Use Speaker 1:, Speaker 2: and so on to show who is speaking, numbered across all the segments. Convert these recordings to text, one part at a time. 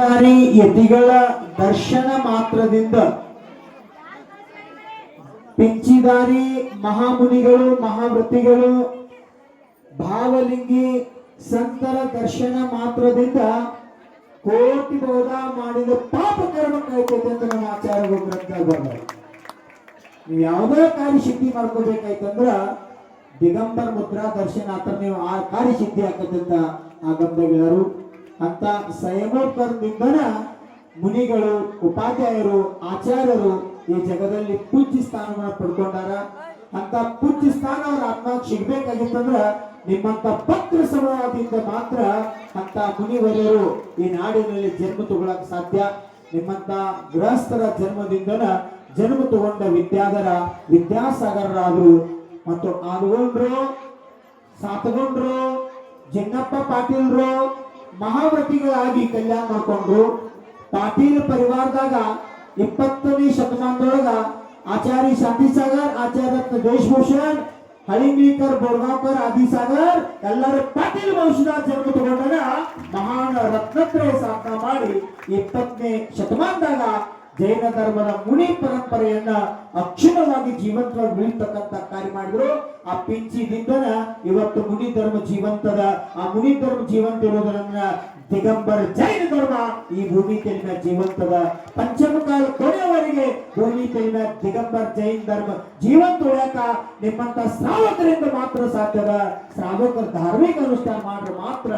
Speaker 1: ಯತಿಗಳ ದರ್ಶನ ಮಾತ್ರದಿಂದ ಪಿಂಚಿದಾರಿ ಮಹಾಮುನಿಗಳು, ಮಹಾವೃತ್ತಿಗಳು, ಭಾವಲಿಂಗಿ ಸಂತರ ದರ್ಶನ ಮಾತ್ರದಿಂದ ಕೋಟಿ ಬೋಧ ಮಾಡಿದ ಪಾಪ ಕರ್ಮ ಕೈತೈತೆ ಅಂತ ನಮ್ಮ ಆಚಾರ ಗ್ರಂಥ ಬರ್ತಾರೆ ನೀವು ಯಾವುದೇ ಕಾರ್ಯ ಶಕ್ತಿ ಮಾಡ್ಕೋಬೇಕಾಯ್ತಂದ್ರ ದಿಗಂಬರ್ ಮುದ್ರಾ ದರ್ಶನ ಆತರ ನೀವು ಆ ಕಾರ್ಯ ಶಕ್ತಿ ಆಕತ್ತಂತ ಆ ಗಂಧಗಳರು. ಅಂತ ಸಂಯಮೋತ್ಕರದಿಂದನ ಮುನಿಗಳು, ಉಪಾಧ್ಯಾಯರು, ಆಚಾರ್ಯರು ಈ ಜಗದಲ್ಲಿ ಪೂಜ್ಯ ಸ್ಥಾನವನ್ನು ಪಡ್ಕೊಂಡಾರ. ಅಂತ ಪೂಜ್ಯ ಸ್ಥಾನ ಅವ್ರ ಆತ್ಮ ಸಿಗ್ಬೇಕಾಗಿತ್ತಂದ್ರ ನಿಮ್ಮಂತ ಪತ್ರ ಸಮೂಹದಿಂದ ಮಾತ್ರ ಅಂತ ಮುನಿವರ್ಯರು ಈ ನಾಡಿನಲ್ಲಿ ಜನ್ಮ ತಗೊಳಕ್ ಸಾಧ್ಯ. ನಿಮ್ಮಂತ ಗೃಹಸ್ಥರ ಜನ್ಮದಿಂದನ ಜನ್ಮ ತಗೊಂಡ ವಿದ್ಯಾಧರ, ವಿದ್ಯಾಸಾಗರರಾದ್ರು. ಮತ್ತು ಆಗೋಂಡ್ರು ಸಾತಗೊಂಡ್ರು, ಜನ್ನಪ್ಪ ಪಾಟೀಲ್ರು ಮಹಾವ್ರತಿಗಳಾಗಿ ಕಲ್ಯಾಣ ಮಾಡ್ಕೊಂಡ್ರು ಪಾಟೀಲ್ ಪರಿವಾರದಾಗ ಇಪ್ಪತ್ತನೇ ಶತಮಾನದೊಳಗ ಆಚಾರ್ಯ ಶಾಂತಿಸಾಗರ್ ಆಚಾರ್ಯ ರತ್ನ ದೇಶಭೂಷಣ್, ಹಳಿಂಗ್ಲಿಕರ್ ಬೋರ್ಗಾಂಕರ್ ಆದಿಸಾಗರ್ ಎಲ್ಲರೂ ಪಾಟೀಲ್ ವಂಶದ ಜನ್ಮ ತಗೊಂಡಾಗ ಮಹಾನ್ ರತ್ನತ್ರಯ ಸಾಧನ ಮಾಡಿ ಇಪ್ಪತ್ತನೇ ಶತಮಾನದಾಗ ಜೈನ ಧರ್ಮದ ಮುನಿ ಪರಂಪರೆಯನ್ನ ಅಕ್ಷುಣವಾಗಿ ಜೀವಂತವಾಗಿ ಉಳಿತಕ್ಕಂತ ಕಾರ್ಯ ಮಾಡಿದ್ರು. ಆ ಪಿಂಚಿದಿಂದನ ಇವತ್ತು ಮುನಿ ಧರ್ಮ ಜೀವಂತದ, ಆ ಮುನಿ ಧರ್ಮ ಜೀವಂತ ಇರೋದನ್ನ ದಿಗಂಬರ ಜೈನ ಧರ್ಮ ಈ ಭೂಮಿ ತೆಲಿನ ಜೀವಂತದ. ಪಂಚಮಕಾಲ ಕೊನೆಯವರೆಗೆ ಭೂಮಿ ತೆಲಿನ ದಿಗಂಬರ ಜೈನ ಧರ್ಮ ಜೀವಂತ ಉಳಕ ನಿಮ್ಮಂತ ಶ್ರಾವಕರಿಂದ ಮಾತ್ರ ಸಾಧ್ಯದ ಶ್ರಾವಕರ ಧಾರ್ಮಿಕ ಅನುಷ್ಠಾನ ಮಾಡ್ರೆ ಮಾತ್ರ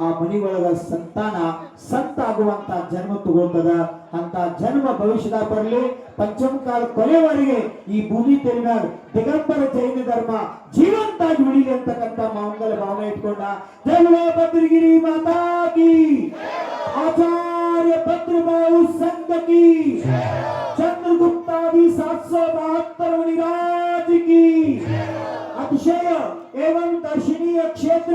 Speaker 1: ಆ ಮನಿ ಒಳಗ ಸಂತಾನ ಸಂತ ಆಗುವಂತ ಜನ್ಮ ತಗೊಳ್ತದ ಅಂತ ಜನ್ಮ ಭವಿಷ್ಯದ ಬರಲಿ ಪಂಚಮಕಾಲ ಕೊನೆಯವರೆಗೆ ಈ ಭೂಮಿ ತೆಲಿನ ದಿಗಂಬರ ಜೈನ ಧರ್ಮ ಜೀವಂತಾಗಿ ಉಳಿಲಿ ಅಂತಕ್ಕಂಥ ಮಂಗಲ ಭಾವನೆ ಇಟ್ಕೊಂಡ ಜಯ ಭದ್ರಗಿರಿ ಮಾತಾ ಕಿ ಆಚಾರ್ಯ ಭದ್ರಬಾಹು ಸಂಘ ಕಿ चंद्रगुप्ता भी सात सौ बहत्तर मुनिराज की अतिशय एवं दर्शनीय क्षेत्र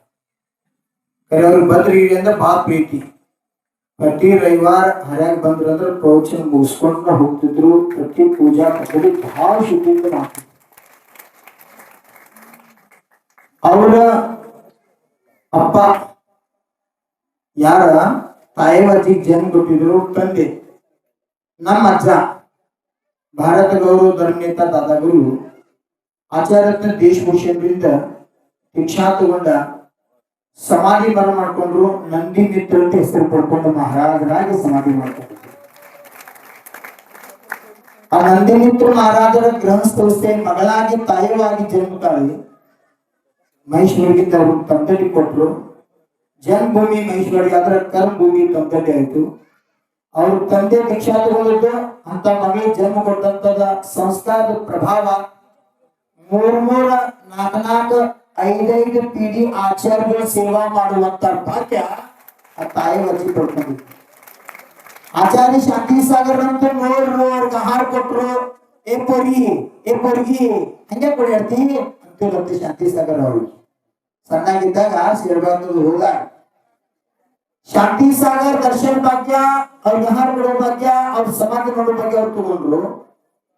Speaker 2: ಕರೆ ಅವ್ರಿಗೆ ಬದ್ರಿಗೆ ಅಂದ್ರೆ ಭಾಳ ಪ್ರೀತಿ. ಪ್ರತಿ ರವಿವಾರ ಹರ್ಯಾಗ ಬಂದ್ರಂದ್ರ ಪ್ರವಚನ ಮುಗಿಸ್ಕೊಂಡ ಹೋಗ್ತಿದ್ರು. ಪ್ರತಿ ಪೂಜಾ ಪದ್ಧತಿ ಬಹಳ ಶುದ್ಧಿಯಿಂದ ಮಾಡ್ತಿದ್ರು ಅವರ ಅಪ್ಪ, ಯಾರ ತಾಯಿವಾಜಿ ಜನ್ಮ ಬಿಟ್ಟಿದ್ರು ತಂದೆ, ನಮ್ಮ ಅಜ್ಜ, ಭಾರತ ಗೌರವ ಧರ್ಮನೇತ ದಾದಾಗುರು ಆಚಾರ್ಯತ್ನ ದೇಶಭೂಷಣರಿಂದ ದೀಕ್ಷಾ ತಗೊಂಡ ಸಮಾಧಿ ಬರ ಮಾಡ್ಕೊಂಡ್ರು, ನಂದಿ ಅಂತ ಹೆಸರು ಪಡ್ಕೊಂಡು ಮಹಾರಾಜರಾಗಿ ಸಮಾಧಿ ಮಾಡ್ಕೊಂಡ್ರು. ಆ ನಂದಿ ನಿಟ್ಟು ಮಹಾರಾಜರ ಗ್ರಹಸ್ಥೆ ಮಗಳಾಗಿ ತಾಯಿಯಾಗಿ ಜನ್ಮತಾಳಿ ಮಹೇಶ್ವರಿಗಿಂತ ಅವರು ತಂದಡಿ ಕೊಟ್ರು. ಜನ್ಮಭೂಮಿ ಮಹೇಶ್ವರಿ ಆದ್ರೆ ಕರ್ಮಭೂಮಿ ತಂದಡಿ ಆಯ್ತು. ಅವ್ರ ತಂದೆ ದೀಕ್ಷಾ ತಗೊಂಡಿದ್ದು ಅಂತ ಮಗಳಿಗೆ ಜನ್ಮ ಕೊಟ್ಟಂತದ ಸಂಸ್ಕಾರದ ಪ್ರಭಾವ ಮೂರ್ ಮೂರ ನಾಲ್ಕ ನಾಲ್ಕು ಐದೈದು ಪೀಡಿ ಆಚಾರ್ಯರು ಸೇವಾ ಮಾಡುವಂತ ಭಾಗ್ಯ ಆ ತಾಯಿ ವಜ್ಜಿ ಪಡ್ಕೊಂಡಿದ್ರು ಆಚಾರ್ಯ ಶಾಂತಿ ಸಾಗರ್ ಅಂತ ನೋಡ್ರು, ಅವ್ರಿಗೆ ಆಹಾರ ಕೊಟ್ರು. ಏ ಪೊರ್ಗಿ ಏ ಪೊರ್ಗಿ, ಹಂಗೆ ಕೊಡ್ಯಾಡ್ತಿ ಅಂತ ಶಾಂತಿ ಸಾಗರ್ ಅವರು. ಸಣ್ಣಾಗಿದ್ದಾಗ ಸೇರ್ಬಾರ್ದು ಹೋಗ ಶಾಂತಿ ಸಾಗರ್ ದರ್ಶನ್ ಭಾಗ್ಯ, ಅವ್ರಿಗೆ ಆಹಾರ ಕೊಡೋ ಭಾಗ್ಯ, ಅವ್ರ ಸಮಾಧಿ ನೋಡೋ ಭಾಗ್ಯ ಅವ್ರು ತಗೊಂಡ್ರು.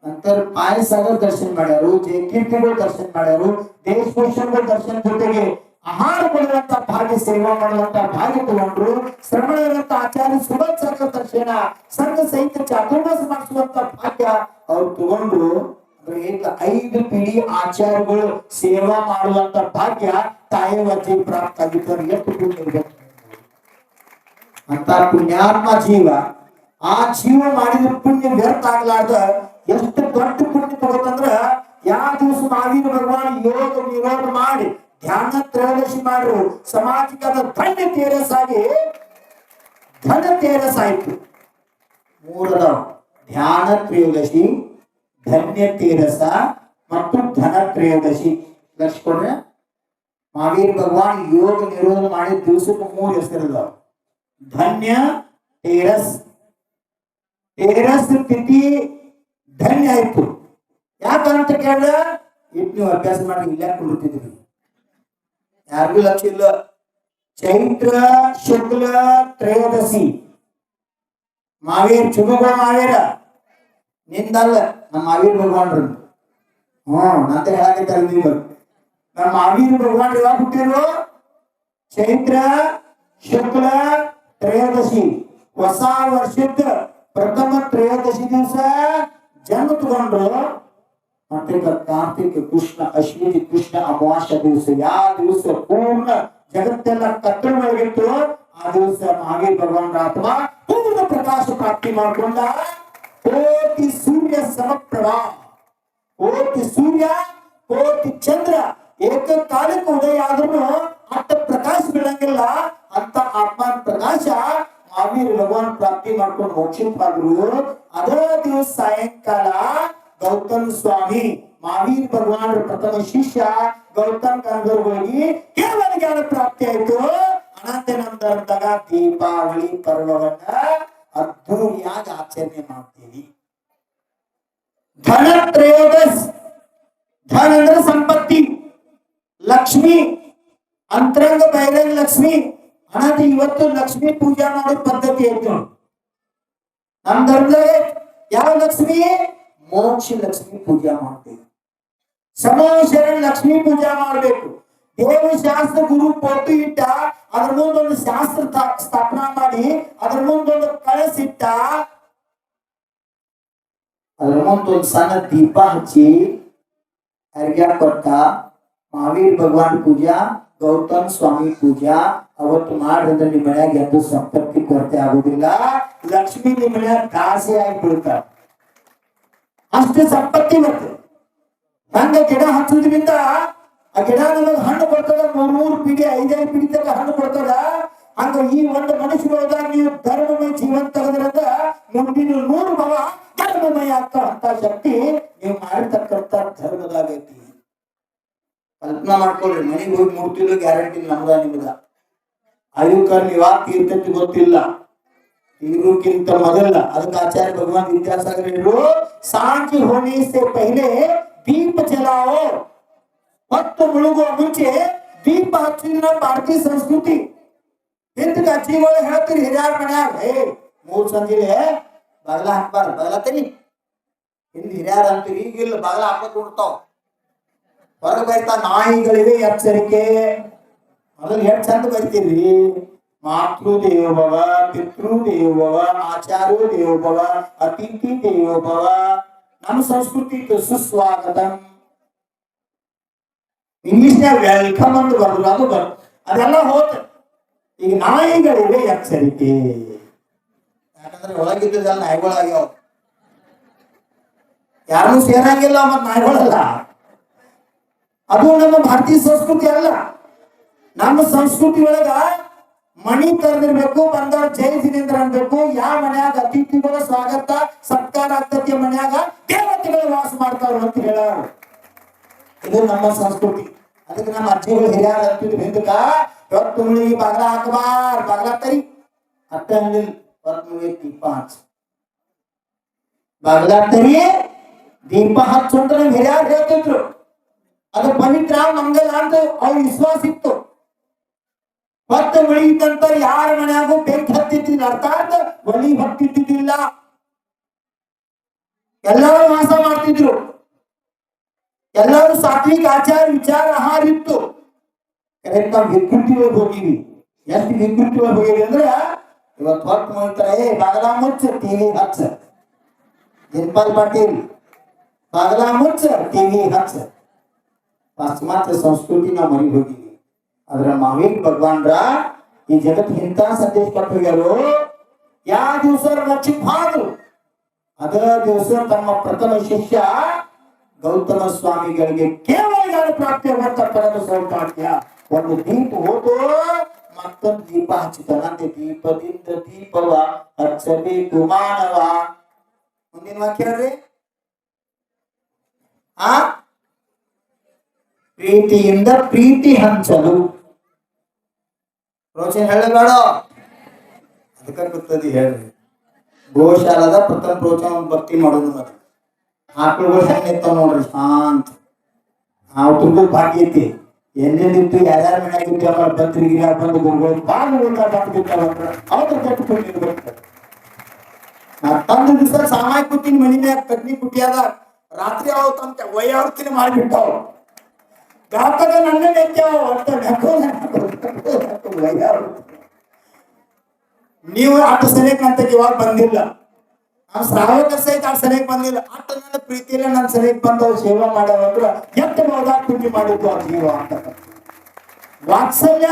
Speaker 2: ನಂತರ ಪಾಯ ಸಾಗರ್ ದರ್ಶನ ಮಾಡ್ಯಾರು ಜಯ ಕೀರ್ತಿಗಳು ದರ್ಶನ ಮಾಡ್ಯಾರು ದೇಶ ಭೂಷಣಗಳು ದರ್ಶನ ಜೊತೆಗೆ ಆಹಾರ ಕೊಡುವಂತ ಭಾಗ್ಯ, ಸೇವಾ ಮಾಡುವಂತ ಭಾಗ್ಯ ತಗೊಂಡ್ರು ಶ್ರಮಣ ಇರುವಂತ ಆಚಾರ್ಯ ಸುಭಾಷ್ ಸಾಗರ್ ದರ್ಶನ, ಸಂಘ ಸಹಿತ ಚಾತುರ್ಮಾಸ ಮಾಡಿಸುವಂತ ಭಾಗ್ಯ ಅವ್ರು ತಗೊಂಡ್ರು. ಅಂದ್ರೆ ಈಗ ಐದು ಪಿಡಿ ಆಚಾರ್ಯಗಳು ಸೇವಾ ಮಾಡುವಂತ ಭಾಗ್ಯ ತಾಯಿ ವಜ್ಜಿ ಪ್ರಾಪ್ತ ಆಗಿದ್ದಾರೆ. ಎಷ್ಟು ಪುಣ್ಯ ಇರ್ಬೇಕು ಅಂತ ಪುಣ್ಯಾತ್ಮ ಜೀವ, ಆ ಜೀವ ಮಾಡಿದ ಪುಣ್ಯ ವ್ಯರ್ಥ ಆಗ್ಲಾರ್ದ ಎಷ್ಟು ದೊಡ್ಡ ಪುಣ್ಯ ತಗೋತಂದ್ರ ಯಾವ ದಿವಸ ಮಾವಿನ ಭಗವಾನ್ ಯೋಗ ನಿರೋಧ ಮಾಡಿ, ಧ್ಯಾನ ತ್ರಯೋದಶಿ ಮಾಡ್ರು, ಸಮಾಜಕ್ಕೆ ಅದ ಧನ್ಯ ತೇರಸಾಗಿ ಧನ ತೇರಸ್ ಆಯ್ತು. ಮೂರದವ ಧ್ಯಾನ ತ್ರಯೋದಶಿ, ಧನ್ಯ ತೇರಸ ಮತ್ತು ಧನ ತ್ರಯೋದಶಿ. ಲಕ್ಷ್ಕೊಂಡ್ರೆ ಮಾವೀರ್ ಭಗವಾನ್ ಯೋಗ ನಿರೋಧ ಮಾಡಿದ ದಿವಸಕ್ಕೆ ಮೂರು ಹೆಸರಿದಾವ. ಧನ್ಯ ತೇರಸ್. ತೇರಸ್ ತಿಥಿ ಧನ್ಯ ಆಯ್ತು. ಯಾಕಂತ ಕೇಳ ಇಟ್ ಅಭ್ಯಾಸ ಮಾಡಿ ಇಲ್ಲೇ ಕುಳಿತಿದ್ರಿ ಯಾರಿಗೂ ಲಕ್ಷ ಇಲ್ಲ. ಚೈತ್ರ, ಶುಕ್ಲ, ತ್ರಯೋದಶಿ. ಮಾವೇರ್ ಚುಗುಗ ಮಾವೇರ. ನಿಂದಲ್ಲ, ನಮ್ಮ ಮಾವೀರ್ ಭಗವಾನ್ರು. ಹ್ಮ್ ನಂತರ ಹೇಳಕ್ಕೆ ನೀವು. ನಮ್ಮ ಮಾವೀರ್ ಭಗವಾನ್ ಯಾವಾಗ ಹುಟ್ಟಿರು ಚೈತ್ರ, ಶುಕ್ಲ, ತ್ರಯೋದಶಿ. ಹೊಸ ವರ್ಷದ ಪ್ರಥಮ ತ್ರಯೋದಶಿ ದಿವಸ ಜನ್ಮ ತಗೊಂಡ್ರು, ಮತ್ತೆ ಕಾರ್ತಿಕ ಕೃಷ್ಣ, ಅಶ್ವಿನಿ ಕೃಷ್ಣ ಅಮಾವಾಸ್ಯ ದಿವಸ ಯಾವ ದಿವಸ ಪೂರ್ಣ ಜಗತ್ತೆಲ್ಲ ಕತ್ತಲು ಒಳಗಿತ್ತು ಆ ದಿವಸ ಮಹಾವೀರ್ ಭಗವಾನ್ ಆತ್ಮ ಪೂರ್ಣ ಪ್ರಕಾಶ ಪ್ರಾಪ್ತಿ ಮಾಡ್ಕೊಂಡ ಕೋಟಿ ಸೂರ್ಯ ಸಮಪ್ರಭಾ. ಕೋಟಿ ಸೂರ್ಯ, ಕೋಟಿ ಚಂದ್ರ, ಏಕಕಾಲಕ್ಕೆ ಉದಯ ಆದ್ರೂ ಅಂತ ಪ್ರಕಾಶ ಬೀಳಂಗಿಲ್ಲ ಅಂತ ಆತ್ಮ ಪ್ರಕಾಶ ಮಹಾವೀರ ಭಗವಾನ್ ಪ್ರಾಪ್ತಿ ಮಾಡ್ಕೊಂಡು ಮೋಕ್ಷಿತಾದ್ರು ಅದೇ ದಿವಸ ಸಾಯಂಕಾಲ ಗೌತಮ್ ಸ್ವಾಮಿ, ಮಹಾವೀರ್ ಭಗವಾನ್ ಪ್ರಥಮ ಶಿಷ್ಯ ಗೌತಮ್ ಗಂಧರ್ವರಿಗೆ ಕೇವಲ ಜ್ಞಾನ ಪ್ರಾಪ್ತಿ ಆಯ್ತು? ಅನಂತನಂತರದಾಗ ದೀಪಾವಳಿ ಪರ್ವವನ್ನ ಅದ್ದೂರಿಯಾಗಿ ಆಚರಣೆ ಮಾಡ್ತೀವಿ. ಧನ ತ್ರಯೋದಶ್ ಧನ ಅಂದ್ರೆ ಸಂಪತ್ತಿ, ಲಕ್ಷ್ಮಿ, ಅಂತರಂಗ ಬಹಿರಂಗ ಲಕ್ಷ್ಮಿ ಅನಾಥ ಇವತ್ತು ಲಕ್ಷ್ಮಿ ಪೂಜಾ ಮಾಡೋ ಪದ್ಧತಿ ಐತಿ ನಮ್ ಧರ್ಮದಾಗ ಯಾವ ಲಕ್ಷ್ಮಿ? ಮೋಕ್ಷ ಲಕ್ಷ್ಮಿ ಪೂಜಾ ಮಾಡ್ಬೇಕು ಸಮಾವೇಶ ಲಕ್ಷ್ಮಿ ಪೂಜಾ ಮಾಡ್ಬೇಕು. ದೇವ ಶಾಸ್ತ್ರ ಗುರು ಫೋಟೋ ಇಟ್ಟ, ಅದ್ರ ಮುಂದೊಂದು ಶಾಸ್ತ್ರ ಸ್ಥಾಪನಾ ಮಾಡಿ, ಅದ್ರ ಮುಂದೊಂದು ಕಳಸಿಟ್ಟ, ಅದ್ರ ಮುಂದೊಂದು ಸಣ್ಣ ದೀಪ ಹಚ್ಚಿ ಅರ್ಗ್ಯ ಕೊಟ್ಟ ಮಹಾವೀರ್ ಭಗವಾನ್ ಪೂಜಾ ಗೌತಮ್ ಸ್ವಾಮಿ ಪೂಜಾ, ಅವತ್ತು ಮಾಡಿದ್ರೆ ನಿಮ್ಮ ಮನ್ಯಾಗ ಎಂದು ಸಂಪತ್ತಿ ಕೊರತೆ ಆಗುದಿಲ್ಲ. ಲಕ್ಷ್ಮಿ ನಿಮ್ಮ ದಾಸಿ ಆಗಿ ಬೀಳ್ತಾರ ಅಷ್ಟೇ ಸಂಪತ್ತಿ ಬರ್ತದೆ ಹಂಗ ಗಿಡ ಹಚ್ಚುದ್ರಿಂದ ಆ ಗಿಡ ನಮಗೆ ಹಣ್ಣು ಕೊಡ್ತದ ಮೂರ್ ಮೂರು ಪೀಡಿ, ಐದೈದು ಪೀಡಿ ತಗ ಹಣ್ಣು ಕೊಡ್ತದ. ಹಂಗ ಈ ಒಂದು ಮನುಷ್ಯರೊಳಗ ನೀವು ಧರ್ಮಮಯ ಜೀವನ ತೆಗೆದ್ರಿಂದ ಮುಂದಿನ ನೂರು ಭವ ಧರ್ಮಮಯ ಆಗ್ತಾ ಅಂತ ಶಕ್ತಿ ನೀವು ಮಾಡಿರ್ತಕ್ಕಂಥ ಧರ್ಮದಾಗೈತಿ ಕಲ್ಪನಾ ಮಾಡ್ಕೊಳ್ರಿ ಮನೆಗೆ ಹೋಗಿ ಮೂರ್ತಿಲು ಗ್ಯಾರಂಟಿ ನಮ್ದ ನಿಮ್ದ ಆಯುಕ ನೀವಾ ತೀರ್ಥಕ್ಕೆ ಗೊತ್ತಿಲ್ಲ. ಇರೋಕ್ಕಿಂತ ಮೊದಲ, ಅದಕ್ಕೆ ಆಚಾರ್ಯ ಭಗವಾನ್ ವಿದ್ಯಾಸಾಗರ್ ಹೇಳಿದ್ರು ಸಾಕಿ ಹೊಣೆ ಸೆ ಪಹಲೆ ದೀಪ ಜಲಾओ ಮತ್ತು ಮುಳುಗುವ ಮುಂಚೆ ದೀಪ ಹಚ್ಚಿನ ಭಾರತೀಯ ಸಂಸ್ಕೃತಿ. ಎಂತಕ್ಕೆ ಅಜ್ಜಿಗಳು ಹೇಳ್ತೀರಿ ಹಿರಿಯರ ಮನ್ಯಾಗ? ಏ ಮೂರ್ ಸಂಜಿಲೆ ಬಗಲ ಹಾಕ್ಬಾರ ಬಗಲತ್ತೀನಿ ಹಿಂದ್ ಹಿರಿಯರ ಅಂತೀರಿ, ಈಗಿಲ್ಲ, ಬಗಲ ಹಾಕೋದ್ ಬಿಡ್ತಾವ್ ಹೊರಗೆ ಬೈತಾ ನಾಯಿಗಳಿವೆ ಎಚ್ಚರಿಕೆ. ಮೊದಲು ಎಷ್ಟು ಚಂದ ಬೈತೀರಿ ಮಾತೃ ದೇವಭವ ಪಿತೃ ದೇವಭವ ಆಚಾರ್ಯ ದೇವಭವ ಅತಿಥಿ ದೇವಭವ ನಮ್ಮ ಸಂಸ್ಕೃತಿ ಸುಸ್ವಾಗತ. ಇಂಗ್ಲಿಷ್ನಾಗ ವೆಲ್ಕಮ್ ಅಂತ ಬರೋದು, ಅದು ಬರ್ ಅದೆಲ್ಲ ಹೋತ ಈಗ ನಾಯಿಗಳಿವೆ ಎಚ್ಚರಿಕೆ. ಯಾಕಂದ್ರೆ ಒಳಗಿದ್ದದೆಲ್ಲ ನಾಯಿಗಳಾಗ್ಯಾವ. ಯಾರು ಸೇರಂಗಿಲ್ಲ ಮತ್ ನಾಯಿಗಳಲ್ಲ. ಅದು ನಮ್ಮ ಭಾರತೀಯ ಸಂಸ್ಕೃತಿ ಅಲ್ಲ. ನಮ್ಮ ಸಂಸ್ಕೃತಿ ಒಳಗ ಮಣಿ ತರದಿರ್ಬೇಕು ಬಂದವ್ರ ಜೈ ಜಿನೇಂದ್ರ ಅನ್ಬೇಕು. ಯಾವ ಮನ್ಯಾಗ ಅತಿಥಿಗಳ ಸ್ವಾಗತ, ಸತ್ಕಾರ ಆಗ್ತತಿ ಮನ್ಯಾಗ, ದೇವತೆಗಳು ವಾಸ ಮಾಡ್ತಾವ್ರು ಅಂತ ಹೇಳ ಇದು ನಮ್ಮ ಸಂಸ್ಕೃತಿ. ಅದಕ್ಕೆ ನಮ್ಮ ಅಜ್ಜಿಗಳು ಹಿರಿಯರ ಅಂತಿದ್ರು, ಹಿಂದಕ ಇವತ್ತು ಮುಳಿಗೆ ಬಾಗಲ ಹಾಕಬಾರ್ ಬಾಗಲ ತರಿ. ಅಟ್ಟ ಹಂಗಿಲ್ಲ ಇವತ್ತು ಬಾಗ್ಲ ತರಿ ದೀಪ ಹಚ್ಚು ಅಂತ ನಮ್ಗೆ ಹಿರಿಯರು ಹೇಳ್ತಿದ್ರು. ಅದು ಪವಿತ್ರ ಮಂಗಲ ಅಂತ ಅವ್ರ ವಿಶ್ವಾಸ ಇತ್ತು. ಹೊತ್ತು ಮುಳಿದಂತ ಯಾರ ಮನೆಯಾಗೂ ಬೆಂಕಿ ಹತ್ತಿತ್ತಿಲ್ಲ ಅರ್ಥಾತ್ ಒಲಿ ಹೊತ್ತಿದ್ದಿಲ್ಲ ಎಲ್ಲರೂ ವಾಸ ಮಾಡ್ತಿದ್ರು. ಎಲ್ಲರೂ ಸಾತ್ವಿಕ ಆಚಾರ ವಿಚಾರ ಆಹಾರ ಇತ್ತು. ಕರೆಕ್ಟ್ ನಾವು ವಿಕೃತಿ ಹೋಗಿವಿ ಎಷ್ಟು ವಿಕೃತಿ ಹೋಗಿವಿ ಅಂದ್ರೆ, ಇವತ್ತು ಹೊತ್ತು ಮಾಡ್ತಾರೆ, ಏ, ಬಾಗಲ ಮುಚ್ಚ ಟಿವಿ ಹಚ್ಚ. ಜಿನ್ಪಾಲ್ ಪಾಟೀಲ್ ಬಾಗಲ ಮುಚ್ಚ ಟಿವಿ ಹಚ್ಚ. ಪಾಶ್ಚಿಮಾತ್ಯ ಸಂಸ್ಕೃತಿ ನಾವು ಮನೆಗೆ ಹೋಗಿವಿ ಅದ್ರ ಮಹಾವೀರ್ ಭಗವಾನ್ರ ಈ ಜಗತ್ ಹಿಂತ ಸಂದೇಶ ಕೊಟ್ಟು ಯಾವ ದಿವಸ ಮೋಕ್ಷಕ್ಕೆ ಹೋದ್ರು ಅದ ದಿವಸ ತಮ್ಮ ಪ್ರಥಮ ಶಿಷ್ಯ ಗೌತಮ ಸ್ವಾಮಿಗಳಿಗೆ ಕೇವಲ ಪ್ರಾಪ್ತಿ ಪ್ರಾಪ್ತಿಯಾಗುವಂತ ಪರಮ ಸೌಭಾಗ್ಯ. ಒಂದು ದೀಪ ಹೋದು ಮತ್ತೊಂದು ದೀಪ ಹಚ್ಚಿತಾನಂತೆ ದೀಪದಿಂದ ದೀಪವ ಹಚ್ಚಬೇಕು ಮಾನವ. ಮುಂದಿನ ವಾಕ್ಯ ಆ? ಪ್ರೀತಿಯಿಂದ ಪ್ರೀತಿ ಹಂಚಲು. ರೋಚನ್ ಹೇಳಬೇಡ ಅದಕ್ಕೆ ಗೊತ್ತದಿ ಹೇಳ್ರಿ ಗೋಶಾಲದ ಪ್ರಥಮ ಪ್ರವಚನ ಭಕ್ತಿ ಮಾಡೋದು ಮತ್ತೆ ಆಕಳುಗಳು ಹೆಂಗ್ ನಿಂತಾವ ನೋಡ್ರಿ, ಶಾಂತ. ಅವ್ರಿಗೂ ಭಾಗ್ಯ ಐತಿ. ಎಲ್ಲೆಲ್ಲಿತ್ತು ಯಾರ್ಯಾರ ಮನ್ಯಾಗ ಇತ್ತು ಅವ್ರ ಭಕ್ತರಿಗೆ ಬಂದು ಗುರುಗಳು ಬಾಳ ಊಟ ಅವ್ರ ಕಟ್ಟಿಕೊಂಡು ನಾ ತಂದ ದಿವಸ ಸಾಮಾಯಿ ಕೂತೀನಿ ಮನಿ ಮ್ಯಾಗ ಕಟ್ನಿ ಕುಟ್ಟಿಯಾದ ರಾತ್ರಿ ಅವ್ ತಮ್ಮ ವಯ್ಯಾವರ್ತಿನ ಮಾಡಿಬಿಟ್ಟಾವ ಗಾಪದ ನನ್ನ ನೆಚ್ಚಾವ ಒಟ್ಟ ನೀವು ಅಷ್ಟು ಸರಿಯಾಗಿ ಅಂತ ಇವಾಗ ಬಂದಿಲ್ಲ. ನಾನು ಸಾವಿರ ಸಹಿತ ಅಷ್ಟು ಸರಿಯಾಗಿ ಬಂದಿಲ್ಲ. ಅಷ್ಟ ನನ್ನ ಪ್ರೀತಿಯಲ್ಲ ನನ್ನ ಸರಿಯಾಗಿ ಬಂದವ್ರು ಸೇವಾ ಮಾಡೋದ್ರ ಎಷ್ಟು ಬಹುದಾ ಪುಣ್ಯ ಮಾಡಿದ್ದು ಆ ಜೀವ ಅಂತ. ವಾತ್ಸಲ್ಯ,